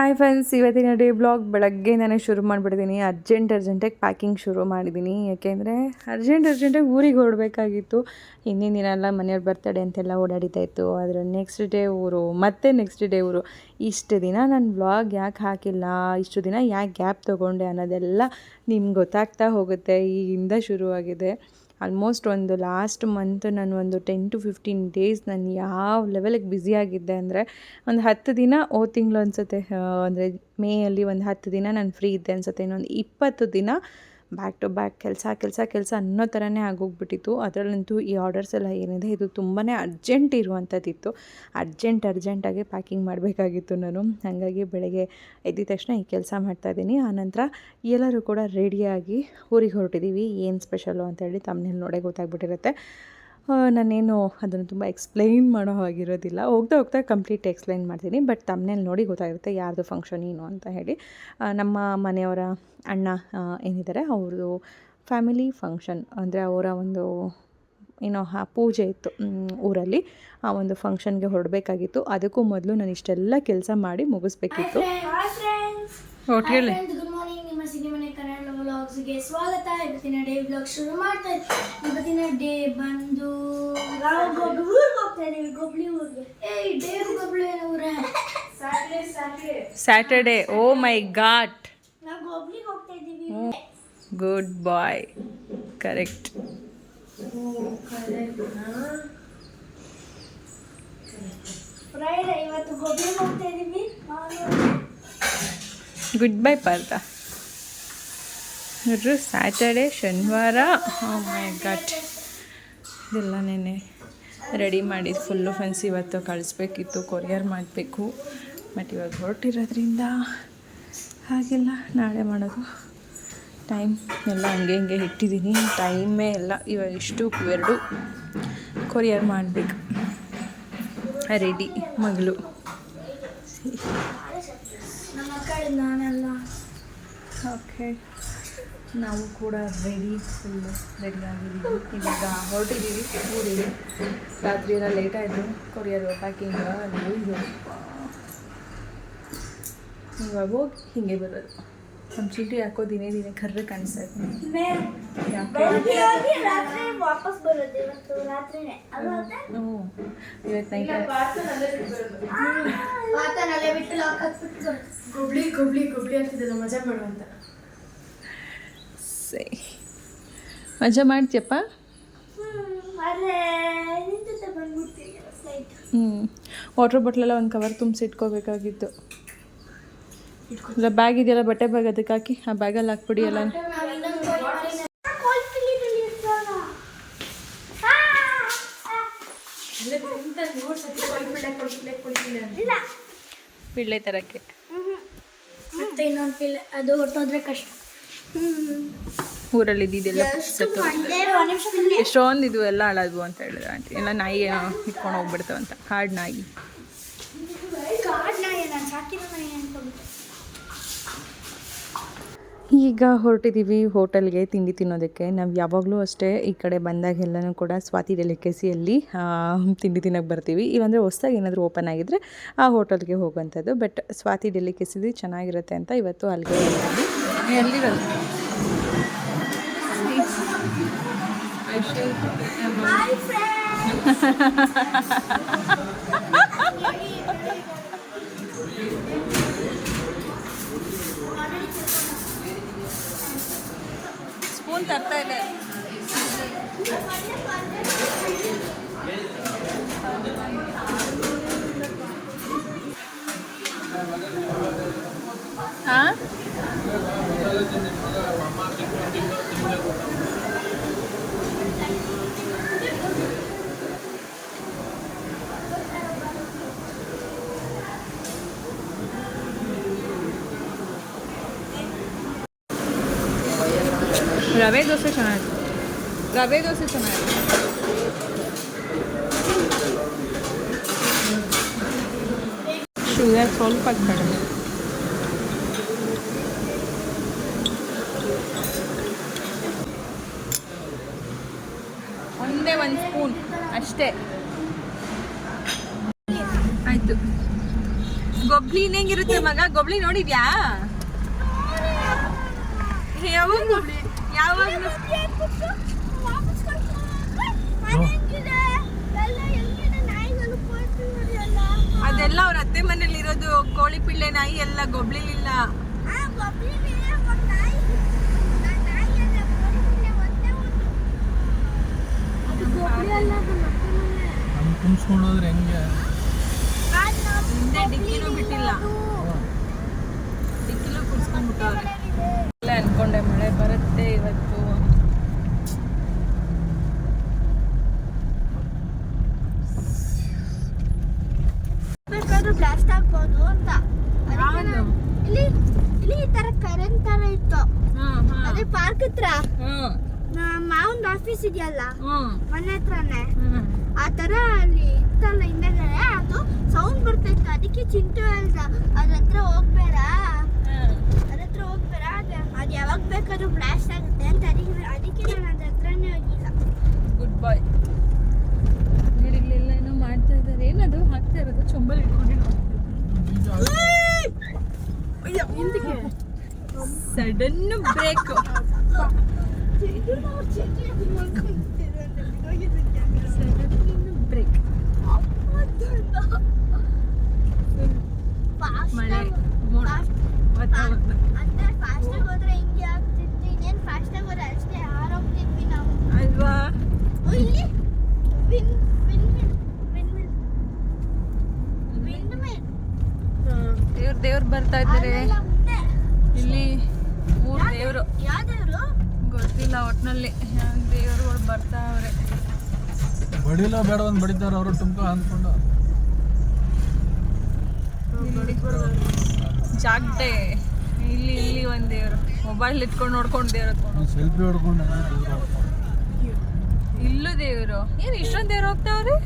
Hi friends ಇವತ್ತಿನ day blog ಬೆಳಗ್ಗೆ ನಾನು ಶುರು ಮಾಡಿಬಿಡ್ತೀನಿ ಅರ್ಜೆಂಟ್ ಅರ್ಜೆಂಟಾಗಿ ಪ್ಯಾಕಿಂಗ್ ಶುರು ಮಾಡಿದ್ದೀನಿ ಯಾಕೆಂದರೆ ಅರ್ಜೆಂಟ್ ಅರ್ಜೆಂಟಾಗಿ ಊರಿಗೆ ಹೊರಡಬೇಕಾಗಿತ್ತು. ಹಿಂದಿನ ದಿನ ಎಲ್ಲ ಮನೆಯವ್ರು ಬರ್ತಡೆ ಅಂತೆಲ್ಲ ಓಡಾಡಿತಾ ಇತ್ತು. ಆದರೆ ನೆಕ್ಸ್ಟ್ ಡೇ ಊರು, ಮತ್ತೆ ನೆಕ್ಸ್ಟ್ ಡೇ ಊರು. ಇಷ್ಟು ದಿನ ನಾನು ಬ್ಲಾಗ್ ಯಾಕೆ ಹಾಕಿಲ್ಲ? ಇಷ್ಟು ದಿನ ಯಾಕೆ ಗ್ಯಾಪ್ ತೊಗೊಂಡೆ ಅನ್ನೋದೆಲ್ಲ ನಿಮ್ಗೆ ಗೊತ್ತಾಗ್ತಾ ಹೋಗುತ್ತೆ. ಈಗಿಂದ ಶುರುವಾಗಿದೆ. ಆಲ್ಮೋಸ್ಟ್ ಒಂದು ಲಾಸ್ಟ್ ಮಂತ್ ನಾನು ಒಂದು ಟೆನ್ ಟು ಫಿಫ್ಟೀನ್ ಡೇಸ್ ನಾನು ಯಾವ ಲೆವೆಲಿಗೆ ಬ್ಯುಸಿಯಾಗಿದ್ದೆ ಅಂದರೆ ಒಂದು ಹತ್ತು ದಿನ ಓ ತಿಂಗಳು ಅನ್ಸುತ್ತೆ. ಅಂದರೆ ಮೇಯಲ್ಲಿ ಒಂದು ಹತ್ತು ದಿನ ನಾನು ಫ್ರೀ ಇದ್ದೆ ಅನ್ಸುತ್ತೆ. ಇನ್ನೊಂದು ಇಪ್ಪತ್ತು ದಿನ ಬ್ಯಾಕ್ ಟು ಬ್ಯಾಕ್ ಕೆಲಸ ಕೆಲಸ ಕೆಲಸ ಅನ್ನೋ ಥರನೇ ಆಗೋಗ್ಬಿಟ್ಟಿತ್ತು. ಅದರಲ್ಲಂತೂ ಈ ಆರ್ಡರ್ಸ್ ಎಲ್ಲ ಏನಿದೆ, ಇದು ತುಂಬಾ ಅರ್ಜೆಂಟ್ ಇರುವಂಥದ್ದಿತ್ತು ಅರ್ಜೆಂಟ್ ಅರ್ಜೆಂಟಾಗಿ ಪ್ಯಾಕಿಂಗ್ ಮಾಡಬೇಕಾಗಿತ್ತು ನಾನು. ಹಾಗಾಗಿ ಬೆಳಗ್ಗೆ ಎದ್ದಿದ ತಕ್ಷಣ ಈ ಕೆಲಸ ಮಾಡ್ತಾಯಿದ್ದೀನಿ ಆನಂತರ ಎಲ್ಲರೂ ಕೂಡ ರೆಡಿಯಾಗಿ ಊರಿಗೆ ಹೊರಟಿದ್ದೀವಿ. ಏನು ಸ್ಪೆಷಲು ಅಂತೇಳಿ ತಮ್ಮನೇಲಿ ನೋಡೇ ಗೊತ್ತಾಗ್ಬಿಟ್ಟಿರುತ್ತೆ. ನಾನೇನು ಅದನ್ನು ತುಂಬ ಎಕ್ಸ್ಪ್ಲೈನ್ ಮಾಡೋ ಹಾಗಿರೋದಿಲ್ಲ. ಹೋಗ್ತಾ ಹೋಗ್ತಾ ಕಂಪ್ಲೀಟ್ ಎಕ್ಸ್ಪ್ಲೈನ್ ಮಾಡ್ತೀನಿ. ಬಟ್ ತಮ್ಮನೇಲಿ ನೋಡಿ ಗೊತ್ತಾಗಿರುತ್ತೆ ಯಾರ್ದು ಫಂಕ್ಷನ್ ಏನು ಅಂತ ಹೇಳಿ. ನಮ್ಮ ಮನೆಯವರ ಅಣ್ಣ ಆ, ಏನಿದ್ದಾರೆ ಅವ್ರದ್ದು ಫ್ಯಾಮಿಲಿ ಫಂಕ್ಷನ್ ಅಂದರೆ ಅವರ ಒಂದು ಏನೋ ಹಾ ಪೂಜೆ ಇತ್ತು ಊರಲ್ಲಿ. ಆ ಒಂದು ಫಂಕ್ಷನ್ಗೆ ಹೊರಡಬೇಕಾಗಿತ್ತು. ಅದಕ್ಕೂ ಮೊದಲು ನಾನು ಇಷ್ಟೆಲ್ಲ ಕೆಲಸ ಮಾಡಿ ಮುಗಿಸ್ಬೇಕಿತ್ತು. ಹಾಯ್ ಫ್ರೆಂಡ್ಸ್ ಒಟ್ಟು ಹೇಳಿ. ಸಿನಿಮನೆ ಕನ್ನಡ ವ್ಲಾಗ್ಸ್ಗೆ ಸ್ವಾಗತ. ಇವತ್ತಿನ ಡೇ ವ್ಲಾಗ್ ಶುರು ಮಾಡ್ತಾ ಇದ್ದೀವಿ ಇವತ್ತಿನ ಡೇ ಬಂದು ನಾವು ಊರಿಗೆ ಹೋಗ್ತಾ ಇದೀವಿ ಗೊಬ್ಳಿ ಊರಿಗೆ. ಏಯ್ ಡೇ ಗೊಬ್ಳಿ ಊರ Saturday Saturday Saturday oh my god ನಾವು ಗೊಬ್ಳಿಗೆ ಹೋಗ್ತಾ ಇದ್ದೀವಿ. ಗುಡ್ ಬಾಯ್ ಕರೆಕ್ಟ್ ಫ್ರೈಡೇ ಇವತ್ತು ಗೊಬ್ಳಿಗೆ ಹೋಗ್ತಾ ಇದ್ದೀವಿ. Good bye Partha. ನೋಡ್ರಿ ಸ್ಯಾಟರ್ಡೆ ಶನಿವಾರ. ಮೈ ಗಾಟ್ ಇದೆಲ್ಲ ನೆನೆ ರೆಡಿ ಮಾಡಿ ಫುಲ್ಲು ಫ್ರೆಂಡ್ಸ್ ಇವತ್ತು ಕಳಿಸ್ಬೇಕಿತ್ತು ಕೊರಿಯರ್ ಮಾಡಬೇಕು. ಬಟ್ ಇವಾಗ ಹೊರಟಿರೋದ್ರಿಂದ ಹಾಗೆಲ್ಲ ನಾಳೆ ಮಾಡೋದು. ಟೈಮ್ ಎಲ್ಲ ಹಂಗೆ ಹಂಗೆ ಇಟ್ಟಿದ್ದೀನಿ. ಟೈಮೇ ಎಲ್ಲ ಇವಾಗ ಇಷ್ಟು ಎರಡು ಕೊರಿಯರ್ ಮಾಡಬೇಕು. ರೆಡಿ ಮಗಳು. ಓಕೆ ನಾವು ಕೂಡ ರೆಡಿ ಫುಲ್ಲು ರೆಡಿ ಆಗಿದ್ದೀವಿ. ಇವಾಗ ಹೊರಟಿದ್ದೀವಿ ಊರಿಗೆ. ರಾತ್ರಿ ಎಲ್ಲ ಲೇಟ್ ಆಯಿತು. ಕೊರಿಯರ್ ಪ್ಯಾಕಿಂಗ್ ಇದು ಇವಾಗ ಹೋಗಿ ಹೀಗೆ ಬರೋದು. ನಮ್ಮ ಚೀಟಿ ಹಾಕೋ ದಿನೇ ದಿನೇ ಕರ್ರೆ ಕಾಣಿಸ್ತಾ ಯಾಕೆ? ಹ್ಞೂ ಇವತ್ತು ನೈಟ್ ಗುಬ್ಳಿ ಗುಬ್ಳಿ ಗುಬ್ಳಿ ಅಂತಿದ್ದಲ್ಲ ಮಜಾ ಮಾಡುವಂತ. ಸರಿ ಮಜಾ ಮಾಡ್ತೀಯಪ್ಪ? ಹ್ಞೂ ವಾಟ್ರ್ ಬಾಟ್ಲೆಲ್ಲ ಒಂದು ಕವರ್ ತುಂಬಿಸಿ ಇಟ್ಕೋಬೇಕಾಗಿತ್ತು. ಇಲ್ಲ ಬ್ಯಾಗ್ ಇದೆಯಲ್ಲ ಬಟ್ಟೆ ಬ್ಯಾಗ್ ಅದಕ್ಕೆ ಹಾಕಿ ಆ ಬ್ಯಾಗಲ್ಲಿ ಹಾಕ್ಬಿಡಿ ಎಲ್ಲ. ಪಿಳ್ಳೆ ತರಕ್ಕೆ. ಮತ್ತೆ ಇನ್ನೊಂದು ಪಿಳ್ಳೆ ಅದು ಹೊಟ್ಟೋದ್ರೆ ಕಷ್ಟ. ಊರಲ್ಲಿ ಇದ್ದಿದ್ದೆಲ್ಲ ಎಷ್ಟೊಂದು ಇದು ಎಲ್ಲ ಹಾಳಾದ್ವು ಅಂತ ಹೇಳಿದ್ರು ಆಂಟಿ. ಎಲ್ಲ ನಾಯಿ ಇಟ್ಕೊಂಡು ಹೋಗ್ಬಿಡ್ತಾವಂತ. ಕಾಡು ನಾಯಿ. ಈಗ ಹೊರಟಿದ್ದೀವಿ ಹೋಟೆಲ್ಗೆ ತಿಂಡಿ ತಿನ್ನೋದಕ್ಕೆ. ನಾವು ಯಾವಾಗಲೂ ಅಷ್ಟೇ ಈ ಕಡೆ ಬಂದಾಗೆಲ್ಲನೂ ಕೂಡ ಸ್ವಾತಿ ಡೆಲಿಕೆಸಿಯಲ್ಲಿ ತಿಂಡಿ ತಿನ್ನೋಕೆ ಬರ್ತೀವಿ. ಇಲ್ಲಾಂದರೆ ಹೊಸ್ದಾಗಿ ಏನಾದರೂ ಓಪನ್ ಆಗಿದ್ದರೆ ಆ ಹೋಟೆಲ್ಗೆ ಹೋಗುವಂಥದ್ದು. ಬಟ್ ಸ್ವಾತಿ ಡೆಲಿಕೆಸಿದು ಚೆನ್ನಾಗಿರುತ್ತೆ ಅಂತ ಇವತ್ತು ಅಲ್ಲಿಗೆ ಹೋಗ್ತೀವಿ ಎಲ್ಲಿರೋದು ಹಾಯ್ ಫ್ರೆಂಡ್ಸ್ ಸ್ಪೂನ್ ತರ್ತಾ ಇಲ್ಲ ಹಾಂ ರವೆ ದೋಸೆ ಚೆನ್ನಾಗಿತ್ತು ರವೆ ದೋಸೆ ಚೆನ್ನಾಗಿತ್ತು ಶುಗರ್ ಸ್ವಲ್ಪ ಕಡಿಮೆ ಒಂದೇ ಒಂದು ಸ್ಪೂನ್ ಅಷ್ಟೇ. ಆಯ್ತು. ಗೊಬ್ಲಿ ಹೆಂಗಿರುತ್ತೆ ಮಗ? ಗೊಬ್ಲಿ ನೋಡಿದ್ಯಾ? ಅದೆಲ್ಲ ಅವ್ರ ಅತ್ತೆ ಮನೇಲಿ ಇರೋದು ಕೋಳಿ ಪಿಳ್ಳೆ ನಾಯಿ ಎಲ್ಲ ಗೊಬ್ಲಿ ತುಂಬಿಸ್ಕೊಂಡು ಹೋದ್ರೆ ಹೆಂಗೆ? ಹಿಂದೆ ಡಿಕ್ಕಿನೂ ಬಿಟ್ಟಿಲ್ಲ. ಡಿಕ್ಕಿಲೂ ಕುಡ್ಸ್ಕೊಂಡ್ಬಿಟ್ಟವ್ರೆ ಇಲ್ಲ ಅನ್ಕೊಂಡೆ ಮಳೆ ಬರುತ್ತೆ ಇವತ್ತು ಬೇಕಾದ್ರೂ ಬ್ಲಾಸ್ಟ್ ಆಗ್ಬೋದು ಅಂತ ಯಾವ್ದು? ಇಲ್ಲಿ ಇಲ್ಲಿ ಈ ತರ ಕರೆಂಟ್ ತರ ಇತ್ತು ಹ್ಮ್ ಅದೇ ಪಾರ್ಕ್ ಹತ್ರ ಹ್ಮ್ ನಮ್ಮ ಇದೆಯಲ್ಲ ಮನೆ ಹತ್ರನೇ? ಆ ತರ ಅಲ್ಲಿ ಇತ್ತಲ್ಲ ಹಿಂದೆಗಡೆ? ಅದು ಸೌಂಡ್ ಬರ್ತಿತ್ತು. ಅದಕ್ಕೆ ಚಿಂಟು ಹೇಳ್ದ ಅದ್ರ ಹತ್ರ ಹೋಗ್ಬೇಡ. ಅದ್ರ ಹತ್ರ ಹೋಗ್ಬೇಡ. ಅದ್ ಅದು ಯಾವಾಗ ಬೇಕಾದ್ರೂ ಬ್ಲಾಸ್ಟ್ ಆಗುತ್ತೆ ಅಂತ ಅದಕ್ಕೆ ಅದಕ್ಕೆ ನಾನು ಅದ್ರ ಹತ್ರನೇ ಹೋಗಿಲ್ಲ. ಗುಡ್ ಬಾಯ್ ಏನೋ ಮಾಡ್ತಾ ಇದ್ದಾರೆ. ಏನದು? ಹಾಕ್ತಾ ಇರೋದು? ಚೊಂಬಲ್ ಇಟ್ಕೊಂಡಿರೋ ಸಡನ್ ಬ್ರೇಕ್ ಮಳೆ ವಾತಾವರಣ ಅಲ್ವಾ ದೇವ್ರ ದೇವ್ರು ಬರ್ತಾ ಇದ್ದಾರೆ. ಇಲ್ಲಿ ಮೂರು ದೇವರು. ಗೊತ್ತಿಲ್ಲ ಒಟ್ನಲ್ಲಿ ದೇವ್ರುಗಳು ಬರ್ತಾವ್ರೆ. ಬಡಿಲ ಬೇಡ ಒಂದು ಬಡಿತಾರ ಅವರು ತುಂಬ ಅಂದ್ಕೊಂಡು. ಜಾಗಟೆ ಇಲ್ಲಿ ಇಲ್ಲಿ ಒಂದ್ ದೇವ್ರು. ಮೊಬೈಲ್ ಇಟ್ಕೊಂಡು ನೋಡ್ಕೊಂಡು ದೇವ್ರ ಸೆಲ್ಫಿ ಹೊಡ್ಕೊಂಡು ಇಲ್ಲೂ ದೇವರು. ಏನ್ ಇಷ್ಟೊಂದ್ ದೇವ್ರು ಹೋಗ್ತಾವ್ರಿ?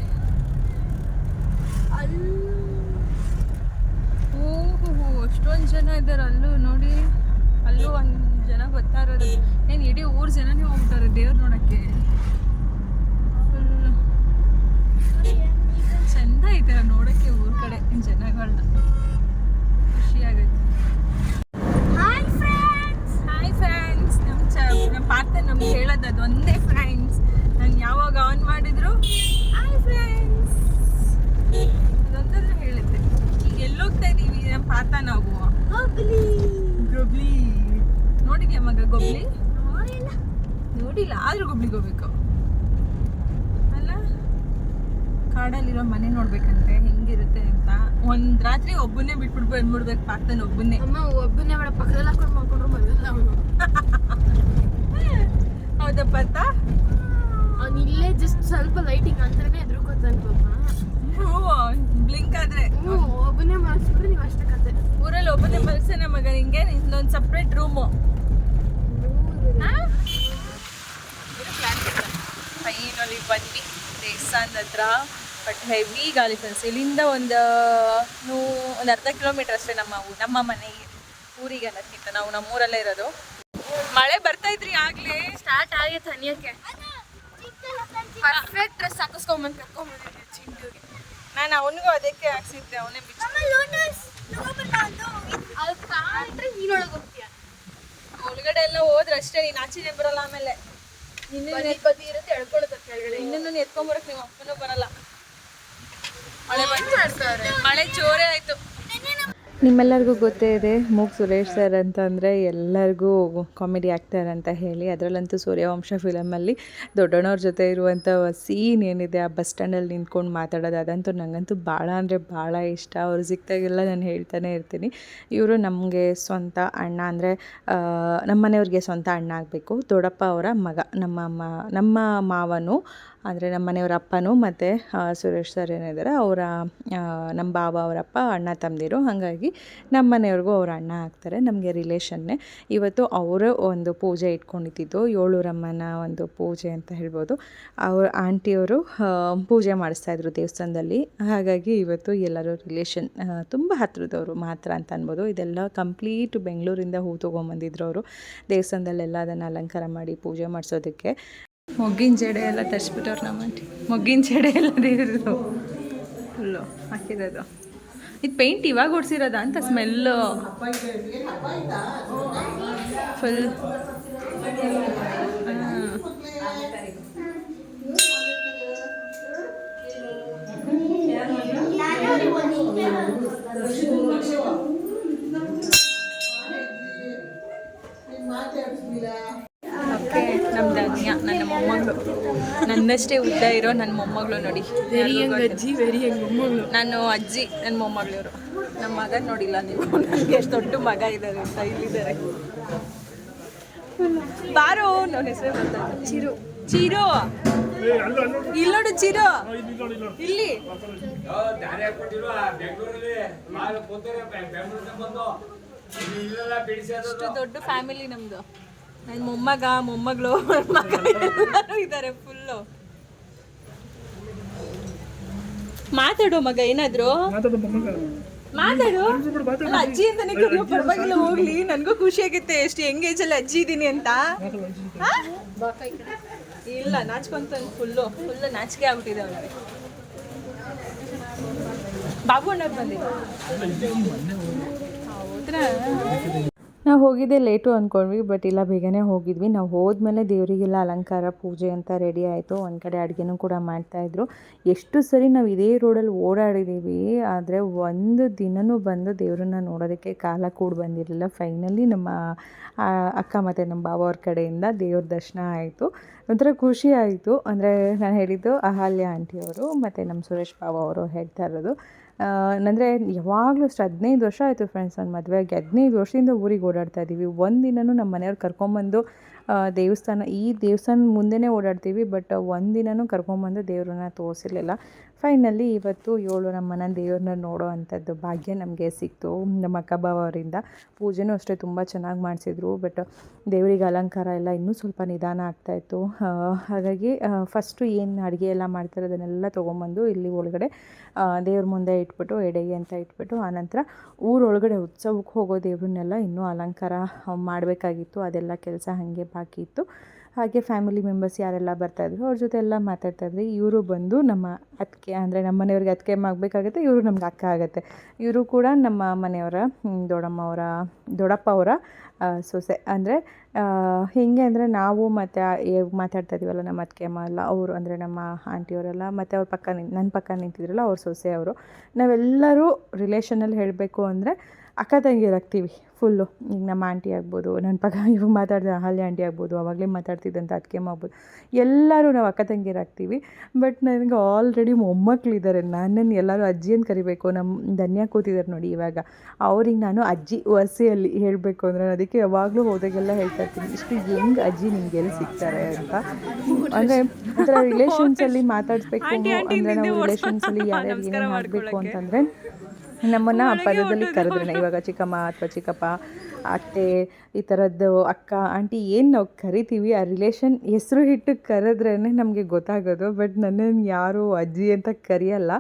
ಓಹೋ ಅಷ್ಟೊಂದು ಜನ ಇದ್ದಾರೆ ಅಲ್ಲೂ ನೋಡಿ. ಅಲ್ಲೂ ಒಂದ್ ಜನ ಬರ್ತಾ ಇರೋದು. ಏನ್ ಇಡೀ ಊರು ಜನನೇ ಹೋಗ್ತಾರೆ ದೇವ್ರು ನೋಡೋಕ್ಕೆ. ಚೆಂದ ಐತೆ ನೋಡೋಕ್ಕೆ ಊರ್ ಕಡೆ ಜನಗಳನ್ನ ಖುಷಿ ಆಗುತ್ತೆ. ಹಾಯ್ ಫ್ರೆಂಡ್ಸ್ ನಮ್ಮ ಚ ನಮ್ಮ ಪಾರ್ಥ ನಮ್ಗೆ ಹೇಳೋದು ಅದು ಒಂದೇ ಫ್ರೆಂಡ್ಸ್ ನಾನು ಯಾವಾಗ ಆನ್ ಮಾಡಿದ್ರು? ಹಾಯ್ ಫ್ರೆಂಡ್ಸ್ ಅದೊಂದಾದ್ರೂ ಹೇಳುತ್ತೆ. ಈಗ ಎಲ್ಲೋಗ್ತಾ ಇದೀವಿ ನಮ್ಮ ಪಾರ್ಥ ನಾವು? ಗೊಬ್ಲಿ ನೋಡಿದ್ಯಾ ಮಗ ಗೊಬ್ಲಿ ನೋಡಿಲ್ಲ. ಆದ್ರೂ ಗೊಬ್ಲಿಗೆ ಹೋಗ್ಬೇಕು ಅಲ್ಲ ಕಾಡಲ್ಲಿರೋ ಮನೆ ನೋಡ್ಬೇಕಂತೆ ಹೆಂಗಿರುತ್ತೆ ಅಂತ. ಒಂದ್ ರಾತ್ರಿ ಒಬ್ಬನೇ ಬಿಟ್ಬಿಟ್ಟು ಬಂದ್ಬಿಡ್ಬೇಕು ಪಾರ್ಥನ ಒಬ್ಬನೇ ಅಮ್ಮ ಒಬ್ಬನೇ ಬೇಡ ಪಕ್ಕದಲ್ಲಿ ಹಾಕೊಂಡು ಮಾಡ್ಕೊಂಡ್ರು ಬರಲ್ಲ ಅವನು. ಹೌದಾ ಪಾರ್ಥ ಅವ್ನು ಇಲ್ಲೇ ಜಸ್ಟ್ ಸ್ವಲ್ಪ ಲೈಟಿಂಗ್ ಅಂತಾನೆ ಎದುರ್ಕೋತಾನೆ ಪಾಪ. ಬ್ಲಿಂಕ್ ಆದ್ರೆ. ಒಬ್ಬನೇ ಮಾಡಿಸ್ಬಿಟ್ರೆ ನೀವು ಅಷ್ಟೇ ಕತೆ. ಊರಲ್ಲಿ ಒಬ್ಬನೇ ಮಲ್ಸನ ಮಗ ನಿಂಗೆ? ಇನ್ನೊಂದು ಸಪ್ರೇಟ್ ರೂಮು ಫೈನಲಿ ಬಂದ್ವಿ ದೇವಸ್ಥಾನದ ಹತ್ರ. ಬಟ್ ಹೆವಿ ಗಾಳಿ ಫ್ರೆಂಡ್ಸ್ ಇಲ್ಲಿಂದ ಒಂದು ನೂ ಒಂದು ಅರ್ಧ ಕಿಲೋಮೀಟರ್ ಅಷ್ಟೇ ನಮ್ಮ ನಮ್ಮ ಮನೆ ಊರಿಗೆ ಅನ್ನೋದಕ್ಕಿಂತ ನಾವು ನಮ್ಮೂರಲ್ಲೇ ಇರೋದು. ಮಳೆ ಬರ್ತಾ ಇದ್ರಿ ಆಗ್ಲೇ. ಸ್ಟಾರ್ಟ್ ಆಗೈತೆ ಹನಿಯಕ್ಕೆ ಪರ್ಫೆಕ್ಟ್ ಡ್ರೆಸ್ ಹಾಕಿಸ್ಕೊಂಬಂದು ಕರ್ಕೊಂಬಂದಿದ್ದೆ ಚಿಂಟುಗೆ ನಾನು ಅವನಿಗೂ ಅದಕ್ಕೆ ಹಾಕ್ಸಿದ್ದೆ. ಅವನೇ ಬಿಚ್ಚ. ಅದು ಕಾಣ್ರೆ ನೀನೊಳಗೆ ಒಳಗಡೆ ಎಲ್ಲ ಹೋದ್ರೆ ಅಷ್ಟೇ ನೀನ್ ಆಚೆನೆ ಬರಲ್ಲ ಆಮೇಲೆ. ನಿನ್ನ ಬದಿ ಇರುತ್ತೆ ಎಳ್ಕೊಳುತ್ತೆ ಕೆಳಗಡೆ ಇನ್ನೂ ಎತ್ಕೊಂಬರಕ್ ನೀವು ಅಪ್ಪನೂ ಬರಲ್ಲ. ಮಳೆ ಮಳೆ ಜೋರೇ ಆಯ್ತು. ನಿಮ್ಮೆಲ್ಲರಿಗೂ ಗೊತ್ತೇ ಇದೆ, ಮೂಗ್ ಸುರೇಶ್ ಸರ್ ಅಂತಂದರೆ ಎಲ್ಲರಿಗೂ ಕಾಮಿಡಿ ಆ್ಯಕ್ಟರ್ ಅಂತ ಹೇಳಿ, ಅದರಲ್ಲಂತೂ ಸೂರ್ಯವಂಶ ಫಿಲಮಲ್ಲಿ ದೊಡ್ಡಣ್ಣವ್ರ ಜೊತೆ ಇರುವಂಥ ಸೀನ್ ಏನಿದೆ, ಆ ಬಸ್ ಸ್ಟ್ಯಾಂಡಲ್ಲಿ ನಿಂತ್ಕೊಂಡು ಮಾತಾಡೋದು, ಅದಂತೂ ನನಗಂತೂ ಭಾಳ ಅಂದರೆ ಭಾಳ ಇಷ್ಟ. ಅವ್ರು ಸಿಕ್ತಾಗೆಲ್ಲ ನಾನು ಹೇಳ್ತಾನೆ ಇರ್ತೀನಿ. ಇವರು ನಮಗೆ ಸ್ವಂತ ಅಣ್ಣ ಅಂದರೆ ನಮ್ಮ ಮನೆಯವ್ರಿಗೆ ಸ್ವಂತ ಅಣ್ಣ ಆಗಬೇಕು. ದೊಡ್ಡಪ್ಪ ಅವರ ಮಗ, ನಮ್ಮ ನಮ್ಮ ಮಾವನು ಅಂದರೆ ನಮ್ಮ ಮನೆಯವ್ರ ಅಪ್ಪನೂ ಮತ್ತು ಸುರೇಶ್ ಸರ್ ಏನಿದ್ದಾರೆ ಅವರ ನಮ್ಮ ಬಾಬಾ ಅವರಪ್ಪ ಅಣ್ಣ ತಂದಿರು ಹಾಗಾಗಿ ನಮ್ಮ ಮನೆಯವ್ರಿಗೂ ಅವ್ರ ಅಣ್ಣ ಆಗ್ತಾರೆ, ನಮಗೆ ರಿಲೇಷನ್ನೇ ಇವತ್ತು ಅವರು ಒಂದು ಪೂಜೆ ಇಟ್ಕೊಂಡಿದ್ದು ಏಳೂರಮ್ಮನ ಒಂದು ಪೂಜೆ ಅಂತ ಹೇಳ್ಬೋದು. ಅವ್ರ ಆಂಟಿಯವರು ಪೂಜೆ ಮಾಡಿಸ್ತಾಯಿದ್ರು ದೇವಸ್ಥಾನದಲ್ಲಿ. ಹಾಗಾಗಿ ಇವತ್ತು ಎಲ್ಲರೂ ರಿಲೇಷನ್ ತುಂಬ ಹತ್ತಿರದವರು ಮಾತ್ರ ಅಂತ ಅನ್ಬೋದು. ಇದೆಲ್ಲ ಕಂಪ್ಲೀಟ್ ಬೆಂಗಳೂರಿಂದ ಹೂ ತೊಗೊಂಬಂದಿದ್ರು ಅವರು. ದೇವಸ್ಥಾನದಲ್ಲೆಲ್ಲ ಅದನ್ನು ಅಲಂಕಾರ ಮಾಡಿ ಪೂಜೆ ಮಾಡಿಸೋದಕ್ಕೆ. ಮೊಗ್ಗಿನ ಜಡೆ ಎಲ್ಲ ತರಿಸ್ಬಿಟ್ಟವ್ರು ನಮ್ಮ ಆಂಟಿ. ಮೊಗ್ಗಿನ ಜಡೆ ಎಲ್ಲ ದೇವ್ರದು ಫುಲ್ಲು ಹಾಕಿರೋದು. ಇದು ಪೇಂಟ್ ಇವಾಗ ಓಡಿಸಿರೋದ ಅಂತ ಸ್ಮೆಲ್ಲು ಫುಲ್. ಓಕೆ ನಮ್ಮ ಧನ್ಯ ನನ್ನ ಮೊಮ್ಮಗಳು. ನನ್ನಷ್ಟೇ ಉದ್ದ ಇರೋ ನನ್ನ ಮೊಮ್ಮಗಳು ನೋಡಿ. ವೆರಿ ಯಂಗ್ ಅಜ್ಜಿ ವೆರಿ ಯಂಗ್ ಮೊಮ್ಮಗಳು. ನಾನು ಅಜ್ಜಿ ನನ್ನ ಮೊಮ್ಮಗಳವರು ನಮ್ಮ ಮಗನ ನೋಡಿಲ್ಲ ನೀವು. ನನಗೆ ಎಷ್ಟು ದೊಡ್ಡ ಮಗ ಇದ್ದಾರೆ ಅಂತ ಇಲ್ಲಿದ್ದಾರೆ. ಬಾರೋ ನನ್ನ ಹೆಸರು ಬರ್ತಾರೆ ಚಿರು. ಚಿರು. ಇಲ್ಲಿ ನೋಡು ಚಿರು. ಇಲ್ಲಿ. ಇಷ್ಟು ದೊಡ್ಡ ಫ್ಯಾಮಿಲಿ ನಮ್ದು. ನನ್ನ ಮೊಮ್ಮಗ ಮೊಮ್ಮಗಳು ಮಗ ಎಲ್ಲರೂ ಇದ್ದಾರೆ ಫುಲ್ಲು ಮಾತಾಡು ಮಗ ಏನಾದ್ರು? ಮಾತಾಡು ಅಜ್ಜಿ ಅಂತಾನೆ ಕರಿಯೋ ಪರವಾಗಿಲ್ಲ ಹೋಗ್ಲಿ ನನಗೂ ಖುಷಿ ಆಗುತ್ತೆ ಎಷ್ಟು ಏಜ್ ಅಲ್ಲಿ ಅಜ್ಜಿ ಇದ್ದೀನಿ ಅಂತ? ಇಲ್ಲ ನಾಚ್ಕೊಂತ ಫುಲ್ಲು ಫುಲ್ಲು ನಾಚಿಕೆ ಆಗ್ಬಿಟ್ಟಿದೆ ಅವನಿಗೆ. ಬಾಬು ಅಣ್ಣವ್ರು ಬಂದಿದ್ದ ಹೌದ್ರಾ? ನಾವು ಹೋಗಿದ್ದೆ ಲೇಟು ಅಂದ್ಕೊಂಡ್ವಿ ಬಟ್ ಇಲ್ಲ ಬೇಗನೆ ಹೋಗಿದ್ವಿ. ನಾವು ಹೋದ್ಮೇಲೆ ದೇವರಿಗೆಲ್ಲ ಅಲಂಕಾರ, ಪೂಜೆ ಅಂತ ರೆಡಿ ಆಯಿತು. ಒಂದು ಕಡೆ ಅಡುಗೆನೂ ಕೂಡ ಮಾಡ್ತಾಯಿದ್ರು ಎಷ್ಟು ಸರಿ ನಾವು ಇದೇ ರೋಡಲ್ಲಿ ಓಡಾಡಿದ್ದೀವಿ ಆದರೆ ಒಂದು ದಿನವೂ ಬಂದು ದೇವರನ್ನ ನೋಡೋದಕ್ಕೆ ಕಾಲ ಕೂಡ ಬಂದಿರಲಿಲ್ಲ. ಫೈನಲಿ ನಮ್ಮ ಅಕ್ಕ ಮತ್ತು ನಮ್ಮ ಬಾವ ಅವ್ರ ಕಡೆಯಿಂದ ದೇವ್ರ ದರ್ಶನ ಆಯಿತು. ಒಂಥರ ಖುಷಿ ಆಯಿತು. ಅಂದರೆ ನಾನು ಹೇಳಿದ್ದು ಅಹಲ್ಯ ಆಂಟಿಯವರು ಮತ್ತು ನಮ್ಮ ಸುರೇಶ್ ಬಾವ ಅವರು ಹೇಳ್ತಾ ಇರೋದು. ಅಂದರೆ ಯಾವಾಗಲೂ ಅಷ್ಟು ಹದಿನೈದು ವರ್ಷ ಆಯಿತು ಫ್ರೆಂಡ್ಸ್ ನನ್ನ ಮದುವೆಗೆ. ಹದಿನೈದು ವರ್ಷದಿಂದ ಊರಿಗೆ ಓಡಾಡ್ತಾ ಇದ್ದೀವಿ ದಿನವೂ ನಮ್ಮ ಮನೆಯವ್ರು ಕರ್ಕೊಂಬಂದು ದೇವಸ್ಥಾನ, ಈ ದೇವಸ್ಥಾನ ಮುಂದೆನೇ ಓಡಾಡ್ತೀವಿ, ಬಟ್ ಒಂದಿನೂ ಕರ್ಕೊಂಬಂದು ದೇವ್ರನ್ನ ತೋರಿಸಿರ್ಲಿಲ್ಲ. ಫೈನಲಿ ಇವತ್ತು ಏಳು ನಮ್ಮನ ಮನೆ ದೇವ್ರನ್ನ ನೋಡೋ ಅಂಥದ್ದು ಭಾಗ್ಯ ನಮಗೆ ಸಿಕ್ತು. ನಮ್ಮ ಅಕ್ಕಬಾವ ಅವರಿಂದ ಪೂಜೆನೂ ಅಷ್ಟೇ ತುಂಬ ಚೆನ್ನಾಗಿ ಮಾಡಿಸಿದ್ರು, ಬಟ್, ದೇವರಿಗೆ ಅಲಂಕಾರ ಎಲ್ಲ ಇನ್ನೂ ಸ್ವಲ್ಪ ನಿಧಾನ ಆಗ್ತಾಯಿತ್ತು ಹಾಗಾಗಿ ಫಸ್ಟು ಏನು ಅಡುಗೆ ಎಲ್ಲ ಮಾಡ್ತಾರೆ ಅದನ್ನೆಲ್ಲ ತೊಗೊಂಬಂದು ಇಲ್ಲಿ ಒಳಗಡೆ ದೇವ್ರ ಮುಂದೆ ಇಟ್ಬಿಟ್ಟು, ಎಡೆಗೆ ಅಂತ ಇಟ್ಬಿಟ್ಟು ಆನಂತರ ಊರೊಳಗಡೆ ಉತ್ಸವಕ್ಕೆ ಹೋಗೋ ದೇವ್ರನ್ನೆಲ್ಲ ಇನ್ನೂ ಅಲಂಕಾರ ಮಾಡಬೇಕಾಗಿತ್ತು. ಅದೆಲ್ಲ ಕೆಲಸ ಹಾಗೆ ಬಾಕಿ ಇತ್ತು ಹಾಗೆ ಫ್ಯಾಮಿಲಿ ಮೆಂಬರ್ಸ್ ಯಾರೆಲ್ಲ ಬರ್ತಾಯಿದ್ರು ಅವ್ರ ಜೊತೆ ಎಲ್ಲ ಮಾತಾಡ್ತಾಯಿದ್ವಿ ಇವರು ಬಂದು ನಮ್ಮ ಅತ್ತಿಗೆ ಅಂದರೆ ನಮ್ಮ ಮನೆಯವ್ರಿಗೆ ಅತ್ತಿಗೆ ಆಗಬೇಕಾಗುತ್ತೆ, ಇವರು ನಮ್ಗೆ ಅಕ್ಕ ಆಗುತ್ತೆ. ಇವರು ಕೂಡ ನಮ್ಮ ಮನೆಯವರ ದೊಡ್ಡಮ್ಮ ಅವರ, ದೊಡ್ಡಪ್ಪ ಅವರ ಸೊಸೆ. ಅಂದರೆ ಹೇಗೆ ಅಂದರೆ ನಾವು ಮತ್ತು ಮಾತಾಡ್ತಾ ಇದ್ದೀವಲ್ಲ ನಮ್ಮ ಅತ್ತಿಗೆ ಅಮ್ಮ ಎಲ್ಲ, ಅವರು ಅಂದರೆ ನಮ್ಮ ಆಂಟಿಯವರೆಲ್ಲ ಮತ್ತು ಅವ್ರ ಪಕ್ಕ ನಿನ್ ನನ್ನ ಪಕ್ಕ ನಿಂತಿದ್ರಲ್ಲ ಅವ್ರ ಸೊಸೆ ಅವರು, ನಾವೆಲ್ಲರೂ ರಿಲೇಷನಲ್ಲಿ ಹೇಳಬೇಕು ಅಂದರೆ ಅಕ್ಕ ತಂಗಿಯರಾಗ್ತೀವಿ ಫುಲ್ಲು ಈಗ ನಮ್ಮ ಆಂಟಿ ಆಗ್ಬೋದು ನನ್ನ ಪಕ್ಕ ಇವಾಗ ಮಾತಾಡಿದ ಅಹಲ್ಯ ಆಂಟಿ ಆಗ್ಬೋದು ಅವಾಗಲೇ ಮಾತಾಡ್ತಿದ್ದಂಥ ಅದಕ್ಕೆ ಆಗ್ಬೋದು. ಎಲ್ಲರೂ ನಾವು ಅಕ್ಕ ತಂಗಿಯರಾಗ್ತೀವಿ ಬಟ್ ನನಗೆ ಆಲ್ರೆಡಿ ಮೊಮ್ಮಕ್ಕಳಿದ್ದಾರೆ ನನ್ನನ್ನು ಎಲ್ಲರೂ ಅಜ್ಜಿ ಅಂತ ಕರಿಬೇಕು ನಮ್ಮ ಧನ್ಯ ಕೂತಿದ್ದಾರೆ ನೋಡಿ ಇವಾಗ. ಅವ್ರಿಗೆ ನಾನು ಅಜ್ಜಿ ವರ್ಸೆಯಲ್ಲಿ ಹೇಳಬೇಕು ಅಂದರೆ ನಾನು ಅದಕ್ಕೆ ಯಾವಾಗಲೂ ಹೋದಾಗೆಲ್ಲ ಹೇಳ್ತಾ ಇರ್ತೀನಿ ಇಷ್ಟು ಹೆಂಗೆ ಅಜ್ಜಿ ನಿಮ್ಗೆ ಎಲ್ಲಿ ಸಿಗ್ತಾರೆ ಅಂತ. ಅಂದರೆ ಒಂಥರ ರಿಲೇಷನ್ಸಲ್ಲಿ ಮಾತಾಡಿಸ್ಬೇಕು ಅಂದರೆ ನಾವು ರಿಲೇಷನ್ಸಲ್ಲಿ ಯಾರ್ಯಾರು ಏನೇನು ಮಾಡಬೇಕು ಅಂತಂದರೆ ನಮ್ಮನ್ನ ಆ ಪದದಲ್ಲಿ ಕರೆದ್ರೆ ಇವಾಗ ಚಿಕ್ಕಮ್ಮ ಅಥವಾ ಚಿಕ್ಕಪ್ಪ ಅತ್ತೆ ಈ ಥರದ್ದು ಅಕ್ಕ ಆಂಟಿ ಏನು ನಾವು ಕರಿತೀವಿ ಆ ರಿಲೇಷನ್ ಹೆಸರು ಹಿಟ್ಟು ಕರೆದ್ರೇ ನಮಗೆ ಗೊತ್ತಾಗೋದು. ಬಟ್ ನನ್ನನ್ನು ಯಾರು ಅಜ್ಜಿ ಅಂತ ಕರೆಯಲ್ಲ.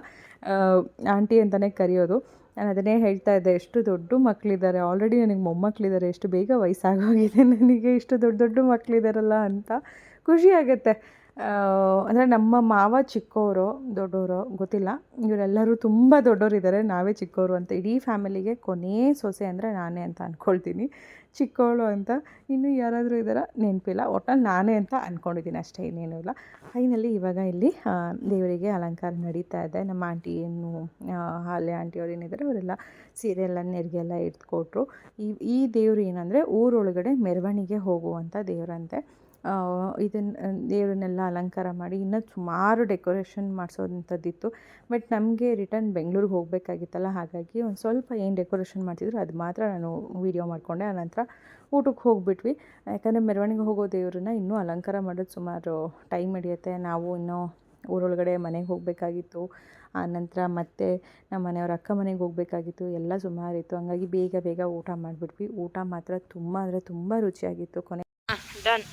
ಆಂಟಿ ಅಂತಲೇ ಕರೆಯೋದು. ನಾನು ಅದನ್ನೇ ಹೇಳ್ತಾ ಇದ್ದೆ. ಎಷ್ಟು ದೊಡ್ಡ ಮಕ್ಕಳಿದ್ದಾರೆ ಆಲ್ರೆಡಿ ನನಗೆ ಮೊಮ್ಮಕ್ಕಳಿದ್ದಾರೆ ಎಷ್ಟು ಬೇಗ ವಯಸ್ಸಾಗೋಗಿದೆ. ನನಗೆ ಇಷ್ಟು ದೊಡ್ಡ ದೊಡ್ಡ ಮಕ್ಕಳಿದ್ದಾರಲ್ಲ ಅಂತ ಖುಷಿ ಆಗುತ್ತೆ. ಅಂದರೆ ನಮ್ಮ ಮಾವ ಚಿಕ್ಕವರು ದೊಡ್ಡವರು ಗೊತ್ತಿಲ್ಲ. ಇವರೆಲ್ಲರೂ ತುಂಬ ದೊಡ್ಡವರಿದ್ದಾರೆ ನಾವೇ ಚಿಕ್ಕವರು ಅಂತ. ಇಡೀ ಫ್ಯಾಮಿಲಿಗೆ ಕೊನೇ ಸೊಸೆ ಅಂದರೆ ನಾನೇ ಅಂತ ಅಂದ್ಕೊಳ್ತೀನಿ ಚಿಕ್ಕವಳು ಅಂತ ಇನ್ನು ಯಾರಾದರೂ ಇದ್ದಾರೆ? ನೆನಪಿಲ್ಲ. ಒಟ್ಟಲ್ಲಿ ನಾನೇ ಅಂತ ಅಂದ್ಕೊಂಡಿದ್ದೀನಿ ಅಷ್ಟೇ, ಇನ್ನೇನೂ ಇಲ್ಲ. ಫೈನಲಿ ಇವಾಗ ಇಲ್ಲಿ ದೇವರಿಗೆ ಅಲಂಕಾರ ನಡೀತಾ ಇದೆ. ನಮ್ಮ ಆಂಟಿ ಏನು ಹಾಲೆ ಆಂಟಿಯವ್ರು ಏನಿದ್ದಾರೆ, ಅವರೆಲ್ಲ ಸೀರೆಲ್ಲ ನೆರಿಗೆಲ್ಲ ಇಟ್ಕೊಟ್ರು ಈ ಈ ದೇವರು ಏನಂದರೆ ಊರೊಳಗಡೆ ಮೆರವಣಿಗೆ ಹೋಗುವಂಥ ದೇವರಂತೆ. ಇದನ್ನು ದೇವರನ್ನೆಲ್ಲ ಅಲಂಕಾರ ಮಾಡಿ ಇನ್ನೂ ಸುಮಾರು ಡೆಕೋರೇಷನ್ ಮಾಡಿಸೋವಂಥದ್ದಿತ್ತು ಬಟ್ ನಮಗೆ ರಿಟರ್ನ್ ಬೆಂಗಳೂರಿಗೆ ಹೋಗಬೇಕಾಗಿತ್ತಲ್ಲ, ಹಾಗಾಗಿ ಒಂದು ಸ್ವಲ್ಪ ಏನು ಡೆಕೋರೇಷನ್ ಮಾಡ್ತಿದ್ರು ಅದು ಮಾತ್ರ ನಾನು ವೀಡಿಯೋ ಮಾಡಿಕೊಂಡೆ. ಆನಂತರ ಊಟಕ್ಕೆ ಹೋಗಿಬಿಟ್ವಿ. ಯಾಕಂದರೆ ಮೆರವಣಿಗೆ ಹೋಗೋ ದೇವ್ರನ್ನ ಇನ್ನೂ ಅಲಂಕಾರ ಮಾಡೋದು ಸುಮಾರು ಟೈಮ್ ಹಿಡಿಯುತ್ತೆ. ನಾವು ಇನ್ನೂ ಊರೊಳಗಡೆ ಮನೆಗೆ ಹೋಗಬೇಕಾಗಿತ್ತು. ಆನಂತರ ಮತ್ತೆ ನಮ್ಮ ಮನೆಯವ್ರ ಅಕ್ಕ ಮನೆಗೆ ಹೋಗಬೇಕಾಗಿತ್ತು. ಎಲ್ಲ ಸುಮಾರಿತ್ತು ಹಂಗಾಗಿ ಬೇಗ ಬೇಗ ಊಟ ಮಾಡಿಬಿಟ್ವಿ. ಊಟ ಮಾತ್ರ ತುಂಬ, ಅಂದರೆ ತುಂಬ ರುಚಿಯಾಗಿತ್ತು ಕೊನೆ. ಡನ್.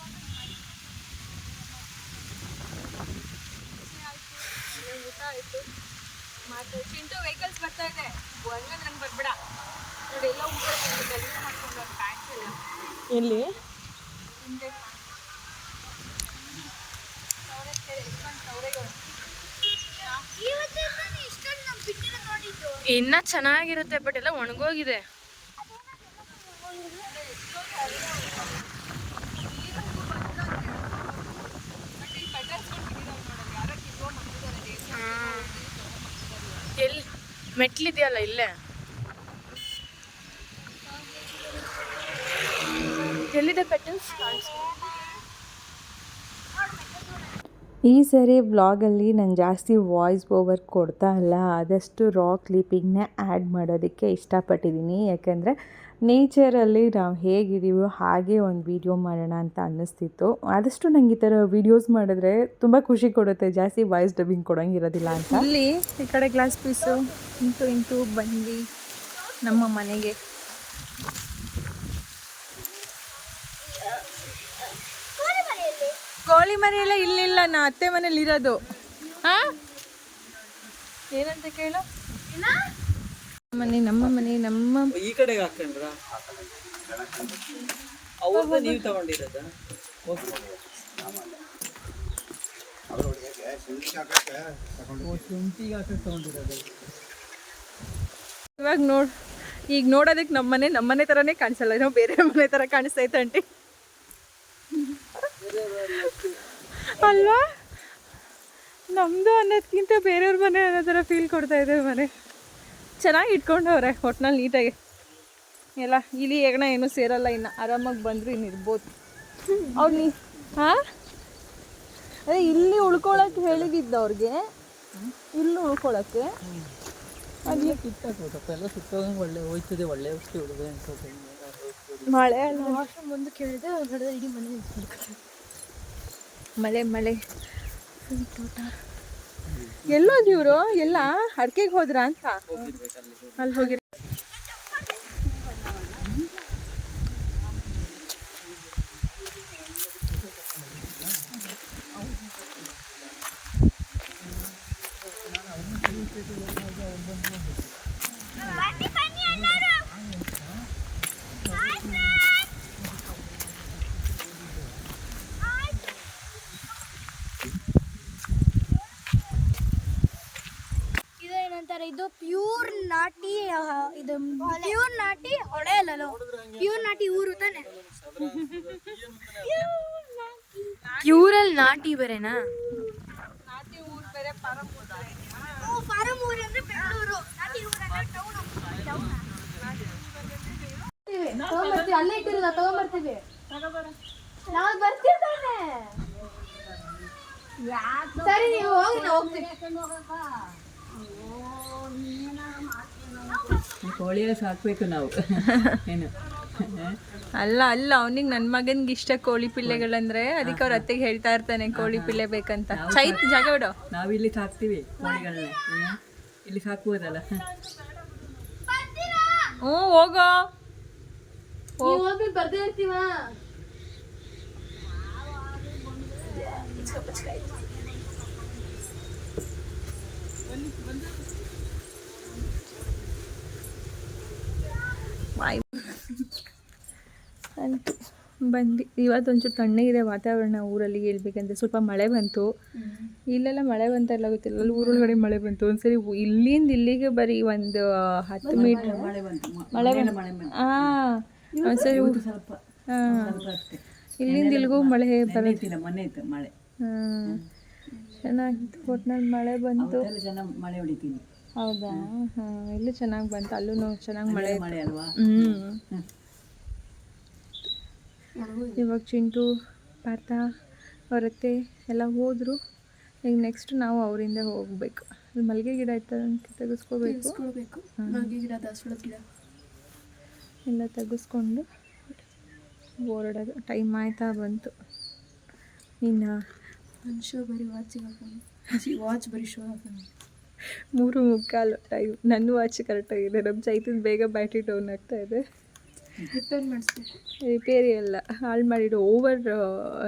ಚಿಂಟು ವೆಹಿಕಲ್ಸ್ ಬರ್ತಾ ಇದೆ. ಹಂಗಂದ್ರೆ ನಂಗೆ ಬರ್ಬೇಡ. ನೋಡಿ ಎಲ್ಲ ಮಾಡ್ಕೊಂಡು ಪ್ಯಾಂಟ್ ಎಲ್ಲ? ಎಲ್ಲಿ ನೋಡಿದ್ದು ಇನ್ನ ಚೆನ್ನಾಗಿರುತ್ತೆ ಬಟ್ ಎಲ್ಲ ಒಣಗೋಗಿದೆ. ಎಲ್ಲಿ ಮೆಟ್ಲಿದೆಯಲ್ಲ ಇಲ್ಲೇ? ಎಲ್ಲಿದೆ ಪೆಟಲ್ಸ್ ಈ ಸರಿ ವ್ಲಾಗಲ್ಲಿ ನಾನು ಜಾಸ್ತಿ ವಾಯ್ಸ್ ಓವರ್ ಕೊಡ್ತಾ ಇಲ್ಲ. ಆದಷ್ಟು ರಾ ಕ್ಲಿಪ್ಪಿಂಗ್ನ ಆ್ಯಡ್ ಮಾಡೋದಕ್ಕೆ ಇಷ್ಟಪಟ್ಟಿದ್ದೀನಿ. ಯಾಕೆಂದರೆ ನೇಚರಲ್ಲಿ ನಾವು ಹೇಗಿದ್ದೀವೋ ಹಾಗೆ ಒಂದು ವೀಡಿಯೋ ಮಾಡೋಣ ಅಂತ ಅನ್ನಿಸ್ತಿತ್ತು. ಆದಷ್ಟು ನಂಗೆ ಈ ಥರ ವೀಡಿಯೋಸ್ ಮಾಡಿದ್ರೆ ತುಂಬ ಖುಷಿ ಕೊಡುತ್ತೆ. ಜಾಸ್ತಿ ವಾಯ್ಸ್ ಡಬ್ಬಿಂಗ್ ಕೊಡೋಂಗಿರೋದಿಲ್ಲ ಅಂತ. ಇಲ್ಲಿ ಈ ಕಡೆ ಗ್ಲಾಸ್ ಪೀಸು ಇಂಟು ಇಂಟು ಬಂದು ನಮ್ಮ ಮನೆಗೆ. ಕೋಳಿ ಮನೆ ಎಲ್ಲ ಇಲ್ಲಿಲ್ಲ ನಾ ಅತ್ತೆ ಮನೇಲಿ ಇರೋದು. ಹಾ? ಏನಂತ ಕೇಳು. ಮನೆ ನಮ್ಮ ಮನೆ ನಮ್ಮ ಈ ಕಡೆ ಹಾಕೊಂಡ್ರ? ಅವ್ರದ್ದು ನೀವು ತಗೊಂಡಿರೋದ? ಶುಂಠಿಗೆ ಹಾಕಕ್ಕೆ ತಗೊಂಡಿರೋದು. ಇವಾಗ ನೋಡ್ ಈಗ ನೋಡೋದಕ್ಕೆ ನಮ್ಮನೆ ನಮ್ಮನೆ ನಮ್ಮ ಮನೆ ಥರನೇ ಕಾಣಿಸಲ್ಲ ನಾವು ಬೇರೆ ಮನೆ ಥರ ಕಾಣಿಸ್ತೈತೆ ಆಂಟಿ ಅಲ್ವಾ? ನಮ್ಮದು ಅನ್ನೋದಕ್ಕಿಂತ ಬೇರೆಯವ್ರ ಮನೆ ಅನ್ನೋ ಥರ ಫೀಲ್ ಕೊಡ್ತಾ ಇದೆ ಮನೆ. ಚೆನ್ನಾಗಿ ಇಟ್ಕೊಂಡವ್ರೆ ಒಟ್ನಲ್ಲಿ ನೀಟಾಗಿ. ಎಲ್ಲ ಇಲಿ ಹೆಗಣ ಏನೂ ಸೇರಲ್ಲ ಇನ್ನು. ಆರಾಮಾಗಿ ಬಂದ್ರೆ ಇನ್ನು ಇರ್ಬೋದು. ಅವ್ರು ನೀ ಹಾಂ ಅದೇ ಇಲ್ಲಿ ಉಳ್ಕೊಳಕ್ಕೆ ಹೇಳಿದ್ದು ಅವ್ರಿಗೆ. ಇಲ್ಲಿ ಉಳ್ಕೊಳಕ್ಕೆ. ಅಲ್ಲಿ ಒಳ್ಳೆ ಹೋಯ್ತದೆ ಮಳೆ ಅಲ್ಲ ಮುಂದೆ ಕೇಳಿದೆ ಇಡೀ ಮನೆ ಮಳೆ ಮಳೆ. ತೋಟ ಎಲ್ಲೋದಿವ್ರು ಎಲ್ಲ ಅಡ್ಕೆಗೆ ಹೋದ್ರ ಅಂತ? ಅಲ್ಲಿ ಹೋಗಿ ಇದು ಏನಂತಾರೆ ಇದು ಪ್ಯೂರ್ ನಾಟಿ ಆ, ಇದು ಪ್ಯೂರ್ ನಾಟಿ ಹೊಳೆ ಅಲ್ಲೋ ಪ್ಯೂರ್ ನಾಟಿ ಊರು ತಾನೆ ನಾಟಿ ಬೇರೆನಾ? ಫಾರಂ ಊರು ಅಂದ್ರೆ ಬೆಂಗಳೂರು. ನಾಟಿ ಅಂದ್ರೆ ಟೌನ್ ಅಲ್ಲೇ ತಗೊಂಬರ್ತೀವಿ. ನಾವು ಬರ್ತೀವಿ ತಾನೆ ಸರಿ ನೀವು ಹೋಗಿ ನಾವು ಹೋಗ್ತೀವಿ ಕೋಳಿಯ ಸಾಕ್ಬೇಕು ನಾವು. ಏನು? ಅಲ್ಲ ಅಲ್ಲ ಅವನಿಗೆ ನನ್ನ ಮಗನ್ಗೆ ಇಷ್ಟ ಕೋಳಿ ಪಿಲ್ಲೆಗಳಂದ್ರೆ ಅದಕ್ಕೆ ಅವ್ರ ಅತ್ತೆಗೆ ಹೇಳ್ತಾ ಇರ್ತಾನೆ ಕೋಳಿ ಪಿಲ್ಲೆ ಬೇಕಂತ. ಚೈತ್ ಜಾಗ ಬಿಡು. ಇಲ್ಲಿ ಸಾಕ್ತೀವಿ ಕೋಳಿಗಳನ್ನ. ಇಲ್ಲಿ ಸಾಕುವುದಲ್ಲ ಹ್ಞೂ ಹೋಗೋ. ಹೋಗ್ಬಿಟ್ಟು ಬರ್ದೇ ಇರ್ತೀವ? ಬಾಯ್. ಅಂತೂ ಬಂದು ಇವತ್ತು ಒಂಚೂರು ತಣ್ಣಗಿದೆ ವಾತಾವರಣ ಊರಲ್ಲಿ ಹೇಳ್ಬೇಕಂದ್ರೆ ಸ್ವಲ್ಪ ಮಳೆ ಬಂತು. ಇಲ್ಲೆಲ್ಲ ಮಳೆ ಬಂತಲ್ಲ ಗೊತ್ತಿಲ್ಲ. ಅಲ್ಲಿ ಊರೊಳಗಡೆ ಮಳೆ ಬಂತು. ಒಂದ್ಸರಿ ಇಲ್ಲಿಂದ ಇಲ್ಲಿಗೆ ಬರೀ ಒಂದು ಹತ್ತು ಮೀಟ್ರ್ ಮಳೆ ಬಂತು. ಬಂತು. ಹಾಂ ಒಂದ್ಸರಿ ಸ್ವಲ್ಪ ಹಾಂ. ಇಲ್ಲಿಂದ ಇಲ್ಲಿಗೂ ಮಳೆ ಬರೋದಿಲ್ಲ ಇತ್ತು ಮಳೆ. ಹಾಂ. ಚೆನ್ನಾಗಿತ್ತು. ಒಟ್ನಲ್ಲಿ ಮಳೆ ಬಂತು. ಮಳೆ ಹೊಡಿತೀನಿ ಹೌದಾ? ಹಾಂ ಇಲ್ಲೂ ಚೆನ್ನಾಗಿ ಬಂತು. ಅಲ್ಲೂ ಚೆನ್ನಾಗಿ ಮಳೆ ಮಳೆ ಅಲ್ವಾ? ಹ್ಞೂ ಇವಾಗ ಚಿಂಟು ಪಾತ ಅವರತ್ತೆ ಎಲ್ಲ ಹೋದರು. ಈಗ ನೆಕ್ಸ್ಟ್ ನಾವು ಅವರಿಂದ ಹೋಗಬೇಕು. ಅಲ್ಲಿ ಮಲ್ಲಿಗೆ ಗಿಡ ಅಂತ ತೆಗೆಸ್ಕೋಬೇಕು. ಗಿಡ ಗಿಡ. ಎಲ್ಲ ತೆಗೆಸ್ಕೊಂಡು ಓಡಾಡೋದು. ಟೈಮ್ ಆಯ್ತಾ ಬಂತು. ಇನ್ನು ಮನುಷ್ಯ ಬರೀ ವಾಚಿಗೆ ಹಾಕೊಂಡು. ವಾಚ್ ಬರೀ ಶೋ ಹಾಕೊಂಡು. ಮೂರು ಮುಕ್ಕಾಲು ಟೈಮ್ ನನ್ನ ವಾಚ್ ಕರೆಕ್ಟಾಗಿದೆ ನಮ್ಮ ಚೈತನ್ ಬೇಗ ಬ್ಯಾಟ್ರಿ ಡೌನ್ ಆಗ್ತಾ ಇದೆ. ರಿಪೇರ್ ಮಾಡಿಸ್ಬೇಕು ರಿಪೇರಿ ಎಲ್ಲ. ಹಾಳು ಮಾಡಿಡು ಓವರ್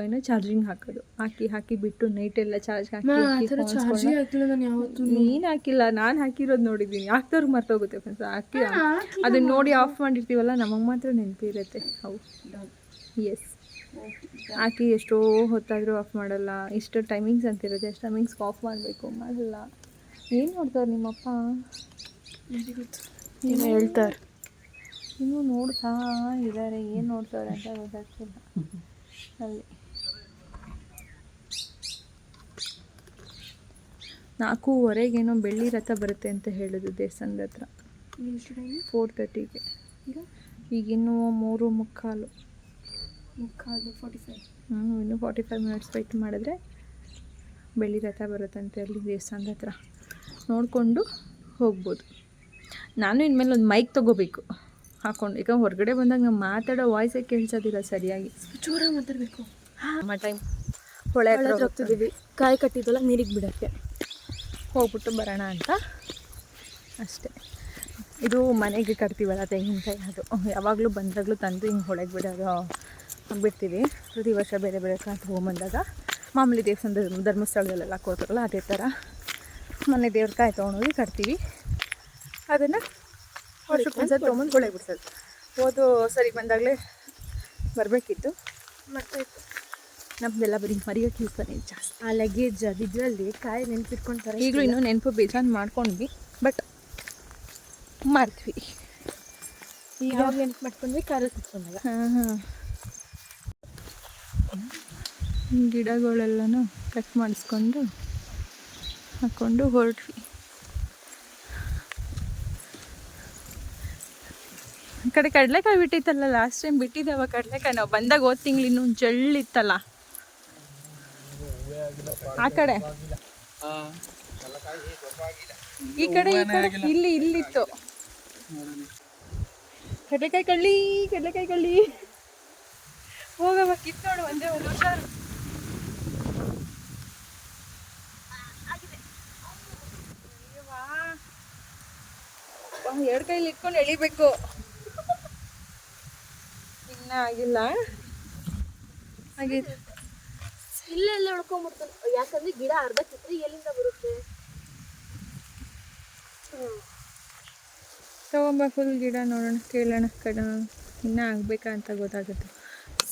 ಏನೋ ಚಾರ್ಜಿಂಗ್ ಹಾಕೋದು. ಹಾಕಿ ಹಾಕಿ ಬಿಟ್ಟು ನೈಟ್ ಎಲ್ಲ ಚಾರ್ಜ್ ಹಾಕಿ ನಾನು ಯಾವತ್ತೂ ನೀನು ಹಾಕಿಲ್ಲ ನಾನು ಹಾಕಿರೋದು ನೋಡಿದ್ದೀನಿ. ಹಾಕ್ದವ್ರು ಮರ್ತೋಗುತ್ತೆ ಫ್ರೆಂಡ್ಸ್ ಹಾಕಿ ಅದನ್ನ ನೋಡಿ ಆಫ್ ಮಾಡಿರ್ತೀವಲ್ಲ ನಮಗೆ ಮಾತ್ರ ನೆನಪಿರುತ್ತೆ ಹೌದು. ಎಸ್ ಹಾಕಿ ಎಷ್ಟೋ ಹೊತ್ತಾದರೂ ಆಫ್ ಮಾಡಲ್ಲ. ಇಷ್ಟು ಟೈಮಿಂಗ್ಸ್ ಅಂತಿರುತ್ತೆ ಎಷ್ಟು ಟೈಮಿಂಗ್ಸ್ ಆಫ್ ಮಾಡಬೇಕು. ಮಾಡಲ್ಲ. ಏನು ನೋಡ್ತಾರೆ ನಿಮ್ಮಪ್ಪ? ಏನು ಹೇಳ್ತಾರೆ. ಇನ್ನೂ ನೋಡ್ತಾ ಇದ್ದಾರೆ. ಏನು ನೋಡ್ತಾರೆ ಅಂತ ಗೊತ್ತಾಗ್ತಿಲ್ಲ. ಅಲ್ಲಿ. ನಾಲ್ಕೂವರೆಗೇನೋ ಬೆಳ್ಳಿ ರಥ ಬರುತ್ತೆ ಅಂತ ಹೇಳಿದ್ರು ದೇವಸ್ಥಾನದ ಹತ್ರ. ಫೋರ್ ತರ್ಟಿಗೆ ಈಗಿನ್ನೂ ಮೂರು ಮುಕ್ಕಾಲು. ಮುಕ್ಕಾಲು ಫೋರ್ಟಿ ಫೈವ್ ಹ್ಞೂ ಇನ್ನೂ ಫಾರ್ಟಿ ಫೈವ್ ಮಿನಿಟ್ಸ್ ವೆಯ್ಟ್ ಮಾಡಿದ್ರೆ ಬೆಳ್ಳಿ ರಥ ಬರುತ್ತಂತೆ ಅಲ್ಲಿ ದೇವಸ್ಥಾನದ ಹತ್ರ. ನೋಡಿಕೊಂಡು ಹೋಗ್ಬೋದು. ನಾನು ಇನ್ಮೇಲೆ ಒಂದು ಮೈಕ್ ತೊಗೋಬೇಕು. ಹಾಕೊಂಡು. ಈಗ ಹೊರಗಡೆ ಬಂದಾಗ ನಾವು ಮಾತಾಡೋ ವಾಯ್ಸೇ ಕೇಳಿಸೋದಿಲ್ಲ ಸರಿಯಾಗಿ. ಜೋರಾಗಿ ಮಾತಾಡಬೇಕು. ನಮ್ಮ ಟೈಮ್ ಹೊಳೆ ಹತ್ರ ಹೋಗ್ತಿದ್ದೀವಿ. ಕಾಯಿ ಕಟ್ಟಿದ್ದಲ್ಲ ನೀರಿಗೆ ಬಿಡೋಕ್ಕೆ. ಹೋಗ್ಬಿಟ್ಟು ಬರೋಣ ಅಂತ. ಅಷ್ಟೇ. ಇದು ಮನೆಗೆ ಕಟ್ತೀವಲ್ಲ ತೆಂಗಿನಕಾಯಿ ಅದು. ಯಾವಾಗಲೂ ಬಂದಾಗಲೂ ತಂದು ಹಿಂಗೆ ಹೊಳೆಗೆ ಬಿಡೋದು ಬಿಡ್ತೀವಿ ಪ್ರತಿ ವರ್ಷ ಬೇರೆ ಬೇರೆ ಕಾಯಿ ಹೋಗ್ಬಂದಾಗ ಮಾಮೂಲಿ ದೇವಸ್ಥಾನದ ಧರ್ಮಸ್ಥಳದಲ್ಲೆಲ್ಲ ಹಾಕೋತಾರಲ್ಲ ಅದೇ ಥರ ಮನೆ ದೇವ್ರ ಕಾಯಿ ತೊಗೊಂಡೋಗಿ ಕಟ್ತೀವಿ. ಅದನ್ನು ವರ್ಷಕ್ಕೆ ಒಂದ್ಸತಿ ತೊಗೊಂಬಂದು ಗುಳೆ ಬಿಡ್ಸೋದು ಓದು ಸರಿ ಬಂದಾಗಲೇ ಬರಬೇಕಿತ್ತು. ಮತ್ತೆ ನಮ್ದೆಲ್ಲ ಬರೀ ಮರಿಯೋ ಇರ್ತಾನೆ ಜಾಸ್ತಿ. ಆ ಲಗೇಜ್ ಅದಿದ್ರಲ್ಲಿ ಕಾಯಿ ನೆನ್ಪಿಟ್ಕೊಂತಾರೆ. ಈಗಲೂ ಇನ್ನೂ ನೆನಪು ಬೇಜಾನ್ ಮಾಡ್ಕೊಂಡ್ವಿ ಬಟ್ ಮಾಡ್ತೀವಿ ಈಗ ನೆನಪು ಮಾಡ್ಕೊಂಡ್ವಿ ಕಾರಲ್ಲಿ ಕುತ್ಕೊಂಡಾಗ ಹಾಂ ಹಾಂ. ಗಿಡಗಳೆಲ್ಲನೂ ಕಟ್ ಮಾಡಿಸ್ಕೊಂಡು ಹಾಕ್ಕೊಂಡು ಹೊರಟ್ವಿ. ಕಡೆ ಕಡಲೆಕಾಯಿ ಬಿಟ್ಟಿತ್ತಲ್ಲ ಲಾಸ್ಟ್ ಟೈಮ್ ಬಿಟ್ಟಿದ್ದಾವ ಕಡಲೆಕಾಯಿ. ನಾವು ಬಂದಾಗ ಹೋದ ತಿಂಗಳು ಇನ್ನೂ ಜಳ್ಳಿತ್ತಲ್ಲ ಆ ಕಡೆ. ಈ ಕಡೆ ಈ ಕಡೆ. ಇಲ್ಲಿ ಇಲ್ಲಿತ್ತು. ಕಡಲೆಕಾಯಿ ಕಳ್ಳಿ ಕಡಲೆಕಾಯಿ ಕಳ್ಳಿ. ಹೋಗಮ್ಮ ಕಿತ್ತೋಡು ಒಂದೇ ಒಂದು ಹುಷಾರು ಎರಡು ಕೈಲಿ ಇಟ್ಕೊಂಡು ಎಳಿಬೇಕು. ಇನ್ನ ಆಗಿಲ್ಲ. ಆಗಿದೆ ಇಲ್ಲೆಲ್ಲ ಉಳ್ಕೊಂಡ್ಬಿಡ್ತಾನೆ ಯಾಕಂದ್ರೆ ಗಿಡ ಅರ್ಧ ಕಿತ್ರೆ ಎಲ್ಲಿಂದ ಬರುತ್ತೆ? ತಗೊಂಬ ಫುಲ್ ಗಿಡ ನೋಡೋಣ ಕೇಳೋಣ ಕಡೆ ಇನ್ನೂ ಆಗಬೇಕಾ ಅಂತ ಗೊತ್ತಾಗುತ್ತೆ.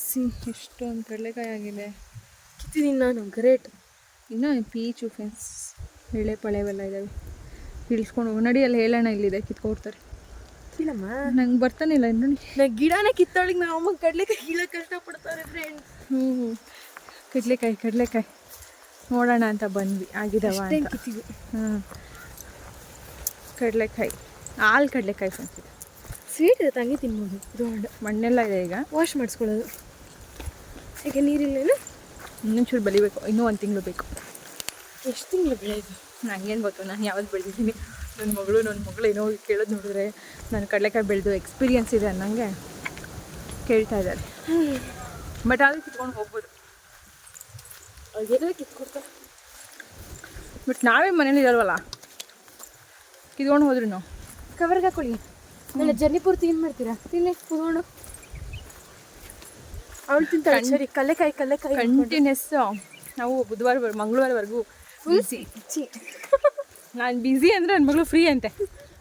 ಸಿ ಎಷ್ಟೊಂದು ಕಡಲೆಕಾಯಿ ಆಗಿದೆ. ಕಿತ್ತಿದೀನಿ ನಾನು ಗ್ರೇಟ್. ಇನ್ನೂ ಪೀಚು ಫೆನ್ಸ್ ಎಳೆ ಪಳೆವೆಲ್ಲ ಇದ್ದಾವೆ ಇಳಿಸ್ಕೊಂಡು ಹೋಗಿ. ನಡಿ ಅಲ್ಲಿ ಹೇಳೋಣ ಇಲ್ಲಿದೆ ಕಿತ್ಕೊಡ್ತಾರೆ. ಕೀಳಮ್ಮ ನಂಗೆ ಬರ್ತಾನಿಲ್ಲ ಇನ್ನು ನಾ ಗಿಡನ ಕಿತ್ತೊಳಗೆ ನಾವು ಅಮ್ಮ ಕಡ್ಲೆಕಾಯಿ ಕೀಳಕ್ಕೆ ಕಷ್ಟಪಡ್ತಾರೆ ಫ್ರೆಂಡ್ ಹ್ಞೂ ಕಡಲೆಕಾಯಿ ಕಡಲೆಕಾಯಿ. ನೋಡೋಣ ಅಂತ ಬಂದ್ವಿ. ಆಗಿದವ ಅಂತ. ಕಿತ್ತೀವಿ ಹ್ಞೂ ಕಡಲೆಕಾಯಿ. ಹಾಲು ಕಡಲೆಕಾಯಿ ಫ್ರೆಂಡ್ಸ್ ಇದು. ಸ್ವೀಟ್ ಇರುತ್ತೆ ಹಂಗೆ ತಿನ್ಬೋದು. ಇದು ಮಣ್ಣೆಲ್ಲ ಇದೆ ಈಗ. ವಾಶ್ ಮಾಡಿಸ್ಕೊಳ್ಳೋದು. ಯಾಕೆ ನೀರಿಲ್ಲೇನು ಇನ್ನೊಂಚೂರು ಬಲಿಬೇಕು. ಇನ್ನೂ ಒಂದು ತಿಂಗಳು ಬೇಕು. ಎಷ್ಟು ತಿಂಗಳು ಬೆಳೆಯೋದು? ನಂಗೇನು ಗೊತ್ತು ನಾನು ಯಾವತ್ತು ಬೆಳೆದಿದ್ದೀನಿ. ನನ್ನ ಮಗಳು ನನ್ನ ಮಗಳು ಏನೋ ಕೇಳೋದು ನೋಡಿದ್ರೆ ನಾನು ಕಡಲೆಕಾಯಿ ಬೆಳೆದು ಎಕ್ಸ್ಪೀರಿಯನ್ಸ್ ಇದೆ ಅನ್ನಂಗೆ ಕೇಳ್ತಾ ಇದ್ದಾರೆ. ಬಟ್ ಆದ್ರೆ ಕಿತ್ಕೊಂಡು ಹೋಗ್ಬೋದು. ಅದೇನೋ ಕಿತ್ಕೊಡ್ತಾರೆ ಬಟ್ ನಾವೇ ಮನೇಲಿ ಇರಲ್ವಲ್ಲ ಕಿತ್ಕೊಂಡು ಹೋದ್ರಿ ನಾವು ಕವರ್ಗೆ ಹಾಕೊಳ್ಳಿ. ನನ್ನ ಜರ್ನಿ ಪೂರ್ತಿ ಏನು ಮಾಡ್ತೀರಾ? ತಿನ್ನಿ ಕುತ್ಕೊಂಡು ಅವಳು ತಿಂತಾಳೆ. ಸರಿ ಕಲ್ಲೆಕಾಯಿ ಕಲ್ಲೆಕಾಯಿ ಕಂಟಿನ್ಯೂಸ್ ನಾವು ಬುಧವಾರ ಮಂಗಳವಾರವರೆಗೂ ಉಳಿಸಿ ಚಿ ನಾನು ಬ್ಯುಸಿ ಅಂದರೆ ನನ್ನ ಮಗಳು ಫ್ರೀ ಅಂತೆ.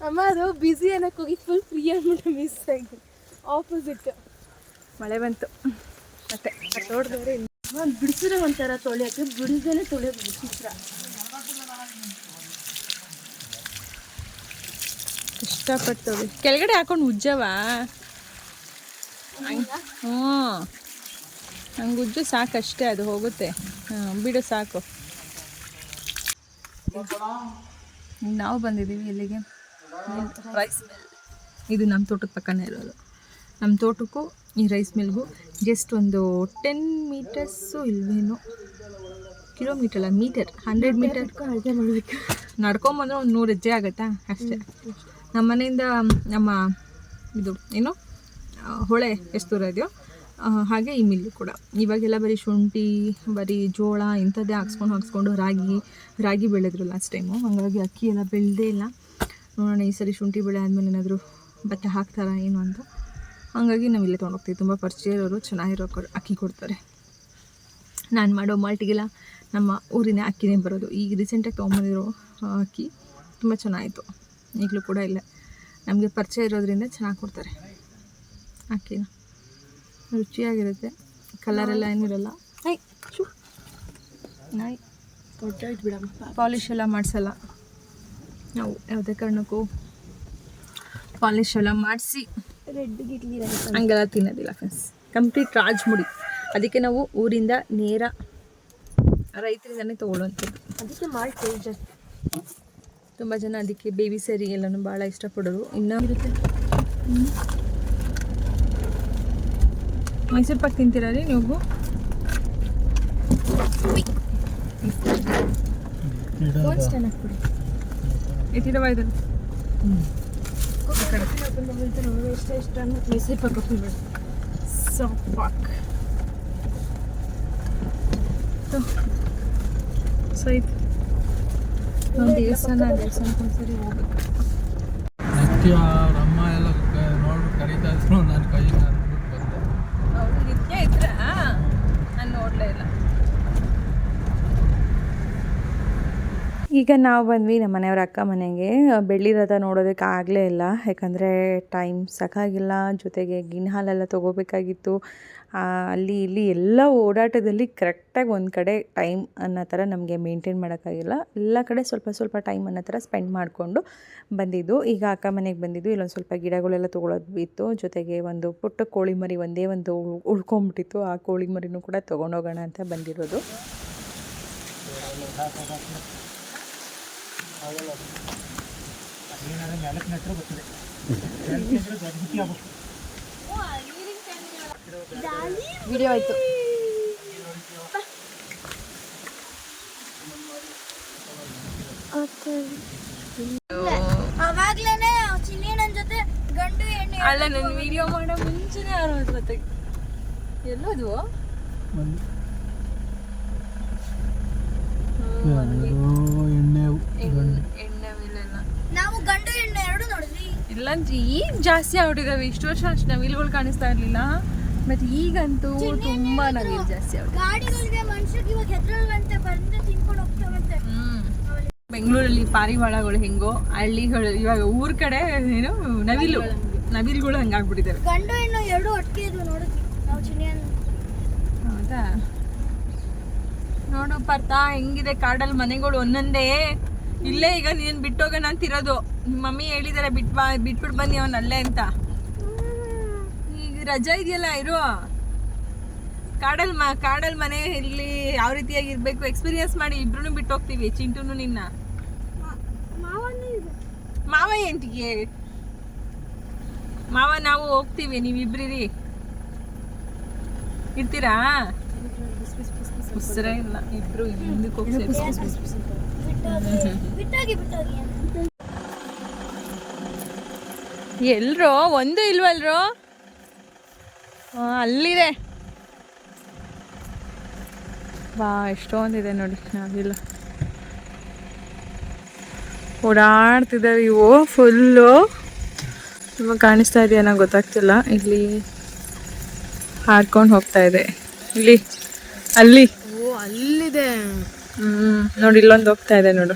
ಅಮ್ಮ ಅದು ಬ್ಯುಸಿ ಅನ್ನಕ್ಕೆ ಹೋಗಿ ಫುಲ್ ಫ್ರೀ ಅಂದ್ಬಿಟ್ಟು ಮಿಸ್ ಆಗಿ. ಆಪೋಸಿಟ್ ಮಳೆ ಬಂತು. ಮತ್ತೆ ತೋಟದವ್ರೆ ಒಂದು ಬಿಡಿಸಿದ್ರೆ ಒಂಥರ ತೊಳೆಯೋಕ್ಕೆ ಬಿಡಿಸದೇ ತೊಳೆಯೋದು ವಿಚಿತ್ರ. ಇಷ್ಟಪಟ್ಟು ಕೆಳಗಡೆ ಹಾಕೊಂಡು ಉಜ್ಜವ? ಹ್ಞೂ. ಹಂಗೆ ಉಜ್ಜು ಸಾಕಷ್ಟೇ ಅದು ಹೋಗುತ್ತೆ. ಹಾಂ ಬಿಡು ಸಾಕು. ನಾವು ಬಂದಿದ್ದೀವಿ ಇಲ್ಲಿಗೆ. ರೈಸ್ ಮಿಲ್ ಇದು ನಮ್ಮ ತೋಟದ ಪಕ್ಕನೇ ಇರೋದು. ನಮ್ಮ ತೋಟಕ್ಕೂ ಈ ರೈಸ್ ಮಿಲ್ಗೂ ಜಸ್ಟ್ ಒಂದು ಟೆನ್ ಮೀಟರ್ಸು ಇಲ್ವೇನು. ಕಿಲೋಮೀಟರ್ ಅಲ್ಲ ಮೀಟರ್ ಹಂಡ್ರೆಡ್ ಮೀಟರ್ ಅಡುಗೆ ಮಾಡಬೇಕು ನಡ್ಕೊಂಬಂದ್ರೆ ಒಂದು ನೂರು ಹೆಜ್ಜೆ ಆಗುತ್ತಾ? ಅಷ್ಟೇ. ನಮ್ಮ ಮನೆಯಿಂದ ನಮ್ಮ ಇದು ಏನು? ಹೊಳೆ ಎಷ್ಟು ದೂರ ಇದೆಯೋ? ಹಾಗೆ ಈ ಮಿಲ್ಲು ಕೂಡ. ಇವಾಗೆಲ್ಲ ಬರೀ ಶುಂಠಿ, ಬರೀ ಜೋಳ ಇಂಥದ್ದೇ ಹಾಕ್ಸ್ಕೊಂಡು ಹಾಕ್ಸ್ಕೊಂಡು ರಾಗಿ ರಾಗಿ ಬೆಳೆದ್ರು ಲಾಸ್ಟ್ ಟೈಮು ಹಾಗಾಗಿ ಅಕ್ಕಿ ಎಲ್ಲ ಬೆಳೆದೇ ಇಲ್ಲ. ನೋಡೋಣ ಈ ಸರಿ ಶುಂಠಿ ಬೆಳೆ ಆದಮೇಲೆ ಏನಾದರೂ ಭತ್ತ ಹಾಕ್ತಾರಾ ಏನು ಅಂತ. ಹಾಗಾಗಿ ನಾವು ಇಲ್ಲೇ ತೊಗೊಂಡೋಗ್ತೀವಿ. ತುಂಬ ಪರಿಚಯ ಇರೋರು ಚೆನ್ನಾಗಿರೋ ಅಕ್ಕಿ ಕೊಡ್ತಾರೆ. ನಾನು ಮಾಡೋ ಮಾಲ್ಟಿಗೆಲ್ಲ ನಮ್ಮ ಊರಿನ ಅಕ್ಕಿನೇ ಬರೋದು. ಈಗ ರೀಸೆಂಟಾಗಿ ತೊಗೊಂಬಂದಿರೋ ಅಕ್ಕಿ ತುಂಬ ಚೆನ್ನಾಗಿತ್ತು. ಈಗಲೂ ಕೂಡ ಇಲ್ಲ. ನಮಗೆ ಪರಿಚಯ ಇರೋದ್ರಿಂದ ಚೆನ್ನಾಗಿ ಕೊಡ್ತಾರೆ ಅಕ್ಕಿನ. ರುಚಿಯಾಗಿರುತ್ತೆ. ಕಲರೆಲ್ಲ ಏನಿರಲ್ಲ. ಐ ಶು ನಾಯಿ. ಪಾಲಿಶ್ ಎಲ್ಲ ಮಾಡಿಸಲ್ಲ. ನಾವು ಯಾವುದೇ ಕಾರಣಕ್ಕೂ ಪಾಲಿಶ್ ಎಲ್ಲ ಮಾಡಿಸಿ. ಹಂಗೆಲ್ಲ ತಿನ್ನೋದಿಲ್ಲ ಫ್ರೆಂಡ್ಸ್ ಕಂಪ್ಲೀಟ್ ರಾಜ್ಮುಡಿ. ಅದಕ್ಕೆ ನಾವು ಊರಿಂದ ನೇರ ರೈತರಿಂದನೇ ತೊಗೊಳ್ಳೋಂಥದ್ದು ಅದಕ್ಕೆ ಮಾಡ್ತೀವಿ ಜಸ್ಟ್ ತುಂಬ ಜನ ಅದಕ್ಕೆ ಬೇಬಿ ಸರಿ ಎಲ್ಲನೂ ಭಾಳ ಇಷ್ಟಪಡೋರು. ಇನ್ನೂ ಇರುತ್ತೆ. ಮೈಸೂರು ಪಾಕ್ ತಿಂತೀರಾ ರೀ ನೀವು ಎತ್ತಿಡವ ಇದನ್ನು ಎಷ್ಟು ಇಷ್ಟ ಮೈಸೂರು ಪಾಕ್ ಹಾಕ್ಬಿಡ್ಬೇಡಿ ಸಾಫ್ಟ್ ಪಾಕ್ ಸೊ ಇದು ನಾವು ದೇವಸ್ಥಾನ ದೇವಸ್ಥಾನಕ್ಕೆ ಒಂದ್ಸರಿ ಹೋಗ್ಬೇಕು ನಿತ್ಯ ಅವ್ರ ಅಮ್ಮ ಎಲ್ಲ ಕ- ನೋಡ್ಬಿಟ್ಟು ಕರೀತಾ ಇದ್ರು ನಾನು ಕೈ ಅಂದ್ಬಿಟ್ಟು ಬಂದೆ ಹೌದು ನಿತ್ಯ ಇದ್ರ ನಾನು ನೋಡಲೇ ಇಲ್ಲ ಈಗ ನಾವು ಬಂದ್ವಿ ನಮ್ಮ ಮನೆಯವ್ರ ಅಕ್ಕ ಮನೆಗೆ. ಬೆಳ್ಳಿ ರಥ ನೋಡೋದಕ್ಕೆ ಆಗಲೇ ಇಲ್ಲ. ಯಾಕಂದರೆ ಟೈಮ್ ಸಾಕಾಗಿಲ್ಲ. ಜೊತೆಗೆ ಗಿನ್ ಹಾಲೆಲ್ಲ ತೊಗೋಬೇಕಾಗಿತ್ತು. ಅಲ್ಲಿ ಇಲ್ಲಿ ಎಲ್ಲ ಓಡಾಟದಲ್ಲಿ ಕರೆಕ್ಟಾಗಿ ಒಂದು ಕಡೆ ಟೈಮ್ ಅನ್ನೋ ಥರ ನಮಗೆ ಮೇಂಟೈನ್ ಮಾಡೋಕ್ಕಾಗಿಲ್ಲ. ಎಲ್ಲ ಕಡೆ ಸ್ವಲ್ಪ ಸ್ವಲ್ಪ ಟೈಮ್ ಅನ್ನೋ ಥರ ಸ್ಪೆಂಡ್ ಮಾಡಿಕೊಂಡು ಬಂದಿದ್ದು. ಈಗ ಅಕ್ಕ ಮನೆಗೆ ಬಂದಿದ್ದು. ಇಲ್ಲೊಂದು ಸ್ವಲ್ಪ ಗಿಡಗಳೆಲ್ಲ ತೊಗೊಳೋದು ಇತ್ತು ಜೊತೆಗೆ ಒಂದು ಪುಟ್ಟ ಕೋಳಿ ಮರಿ ಒಂದೇ ಒಂದು ಉಳ್- ಉಳ್ಕೊಂಬಿಟ್ಟಿತ್ತು. ಆ ಕೋಳಿ ಮರಿನೂ ಕೂಡ ತೊಗೊಂಡೋಗೋಣ ಅಂತ ಬಂದಿರೋದು. ವಿಡಿಯೋ ಆಯ್ತು. ಅವಾಗ್ಲೇನೆ ಚಿನ್ನಣ್ಣನ ಜೊತೆ ಗಂಡು ಎಣ್ಣೆ ಅಲ್ಲ ನನ್ನ ವಿಡಿಯೋ ಮಾಡೋ ಮುಂಚೆನೇ ಯಾರು ಜೊತೆ ಎಲ್ಲೋದು ಎಣ್ಣೆ ಎಣ್ಣೆ ಮೇಲೆಲ್ಲ ನಾವು ಗಂಡು ಹೆಣ್ಣು ಎರಡು ಇಲ್ಲ ಈಗ ಜಾಸ್ತಿ ಆಗ್ಬಿಟ್ಟಿದಾವೆ. ಇಷ್ಟು ವರ್ಷ ಅಷ್ಟು ನವಿಲುಗಳು ಕಾಣಿಸ್ತಾ ಇರ್ಲಿಲ್ಲ. ಮತ್ತೆ ಈಗಂತೂ ತುಂಬಾ ನವಿಲು ಜಾಸ್ತಿ ಬೆಂಗಳೂರಲ್ಲಿ ಪಾರಿವಾಳಗಳು ಹೆಂಗೋ ಹಳ್ಳಿಗಳು ಇವಾಗ ಊರ್ ಕಡೆ ಏನು ನವಿಲು ನವಿಲುಗಳು ಹಂಗಾಗ್ಬಿಟ್ಟಿದ್ದಾರೆ ಗಂಡು ಹೆಣ್ಣು ಎರಡು ಒಟ್ಟಿಗೆ ಇದ್ವು ನೋಡಿದ್ವಿ ನಾವು ಹೌದಾ? ನೋಡು ಪರ್ತಾ ಹೆಂಗಿದೆ ಕಾಡಲ್ಲಿ ಮನೆಗಳು ಒಂದೊಂದೇ. ಇಲ್ಲೇ ಈಗ ನೀನ್ ಬಿಟ್ಟೋಗೋಣ ಅಂತಿರೋದು ನಿಮ್ಮ ಮಮ್ಮಿ ಹೇಳಿದಾರೆ ಬಿಟ್ ಬಾ ಬಿಟ್ಬಿಟ್ಟು ಬನ್ನಿ ಅವನ್ ಅಲ್ಲೇ ಅಂತ ಈಗ ರಜಾ ಇದೆಯಲ್ಲ ಇರು ಕಾಡಲ್ ಮ ಕಾಡಲ್ ಮನೆ ಇಲ್ಲಿ ಯಾವ ರೀತಿಯಾಗಿ ಇರ್ಬೇಕು ಎಕ್ಸ್ಪೀರಿಯನ್ಸ್ ಮಾಡಿ ಇಬ್ರು ಬಿಟ್ಟು ಹೋಗ್ತೀವಿ ಚಿಂಟುನು ನಿನ್ನ ಮಾವ ಎಂಟಿಗೆ ಮಾವ ನಾವು ಹೋಗ್ತೀವಿ ನೀವಿಬ್ರಿರಿ ಇರ್ತೀರಾ ಇಲ್ಲ ಇಬ್ರು ಹಿಂದಕ್ಕೆ ಹೋಗಿ ಬಿಟ್ಟೋಗಿ ಬಿಟ್ಟೋಗಿ ಬಿಟ್ಟೋಗಿ ಎಲ್ರೋ? ಒಂದು ಇಲ್ವಲ್ರೋ ಆ, ಅಲ್ಲಿದೆ. ಬಾ ಎಷ್ಟೊಂದಿದೆ ನೋಡಿ ನಾವಿಲ್ಲ. ಓಡಾಡ್ತಿದ್ದಾವೆ ಇವು ಫುಲ್ಲು. ತುಂಬ ಕಾಣಿಸ್ತಾ ಇದೆಯಾ ನಂಗೆ ಗೊತ್ತಾಗ್ತಿಲ್ಲ. ಇಲ್ಲಿ ಹಾಡ್ಕೊಂಡು ಹೋಗ್ತಾ ಇದೆ. ಇಲ್ಲಿ ಅಲ್ಲಿ. ಓ ಅಲ್ಲಿದೆ. ನೋಡಿ ಇಲ್ಲೊಂದು ಹೋಗ್ತಾ ಇದೆ ನೋಡು.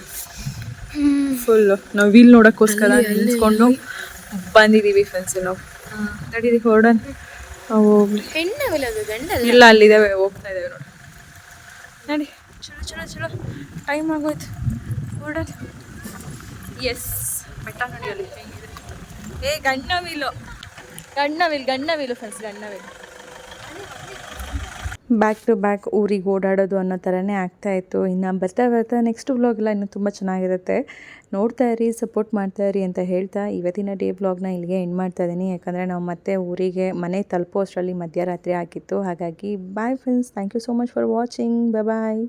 ಫುಲ್ಲು ನಾವು ವೀಲ್ ನೋಡೋಕ್ಕೋಸ್ಕರ ನಿಲ್ಸ್ಕೊಂಡು ಬಂದಿದ್ದೀವಿ ಫ್ರೆಂಡ್ಸ್ ನಾವು ನಡೀರಿ ಹೊರಡೋಣ. ಹೋಗ್ಲಿ. ಗಂಡ ಇಲ್ಲ ಅಲ್ಲಿದ್ದಾವೆ ಹೋಗ್ತಾ ಇದ್ದಾವೆ ನೋಡಿ. ನಡಿ. ಚಲೋ ಚಲೋ ಚಲೋ. ಟೈಮ್ ಆಗೋಯ್ತು. ಹೊರಡೋಣ. ಎಸ್ ಬೆಟ್ಟ ನೋಡಿ ಅಲ್ಲಿ ಏ ಗಂಡ ವೀಲು. ಗಂಡ ವೀಲ್ ಗಂಡ ಗಣ್ಣವಿಲು ಫ್ರೆಂಡ್ಸ್ ಗಣ್ಣವಿಲ್ ಬ್ಯಾಕ್ ಟು ಬ್ಯಾಕ್ ಊರಿಗೆ ಓಡಾಡೋದು ಅನ್ನೋ ಥರನೇ ಆಗ್ತಾ ಇತ್ತು. ಇನ್ನು ಬರ್ತಾ ಬರ್ತಾ ನೆಕ್ಸ್ಟ್ ವ್ಲಾಗೆಲ್ಲ ಇನ್ನೂ ತುಂಬ ಚೆನ್ನಾಗಿರುತ್ತೆ. ನೋಡ್ತಾ ಇರಿ ಸಪೋರ್ಟ್ ಮಾಡ್ತಾ ಇರಿ ಅಂತ ಹೇಳ್ತಾ ಇವತ್ತಿನ ಡೇ ವ್ಲಾಗ್ನ ಇಲ್ಲಿಗೆ ಎಂಡ್ ಮಾಡ್ತಾ ಇದ್ದೀನಿ. ಯಾಕಂದರೆ ನಾವು ಮತ್ತೆ ಊರಿಗೆ ಮನೆ ತಲುಪೋ ಅಷ್ಟರಲ್ಲಿ ಮಧ್ಯರಾತ್ರಿ ಆಗಿತ್ತು. ಹಾಗಾಗಿ bye friends thank you so much for watching bye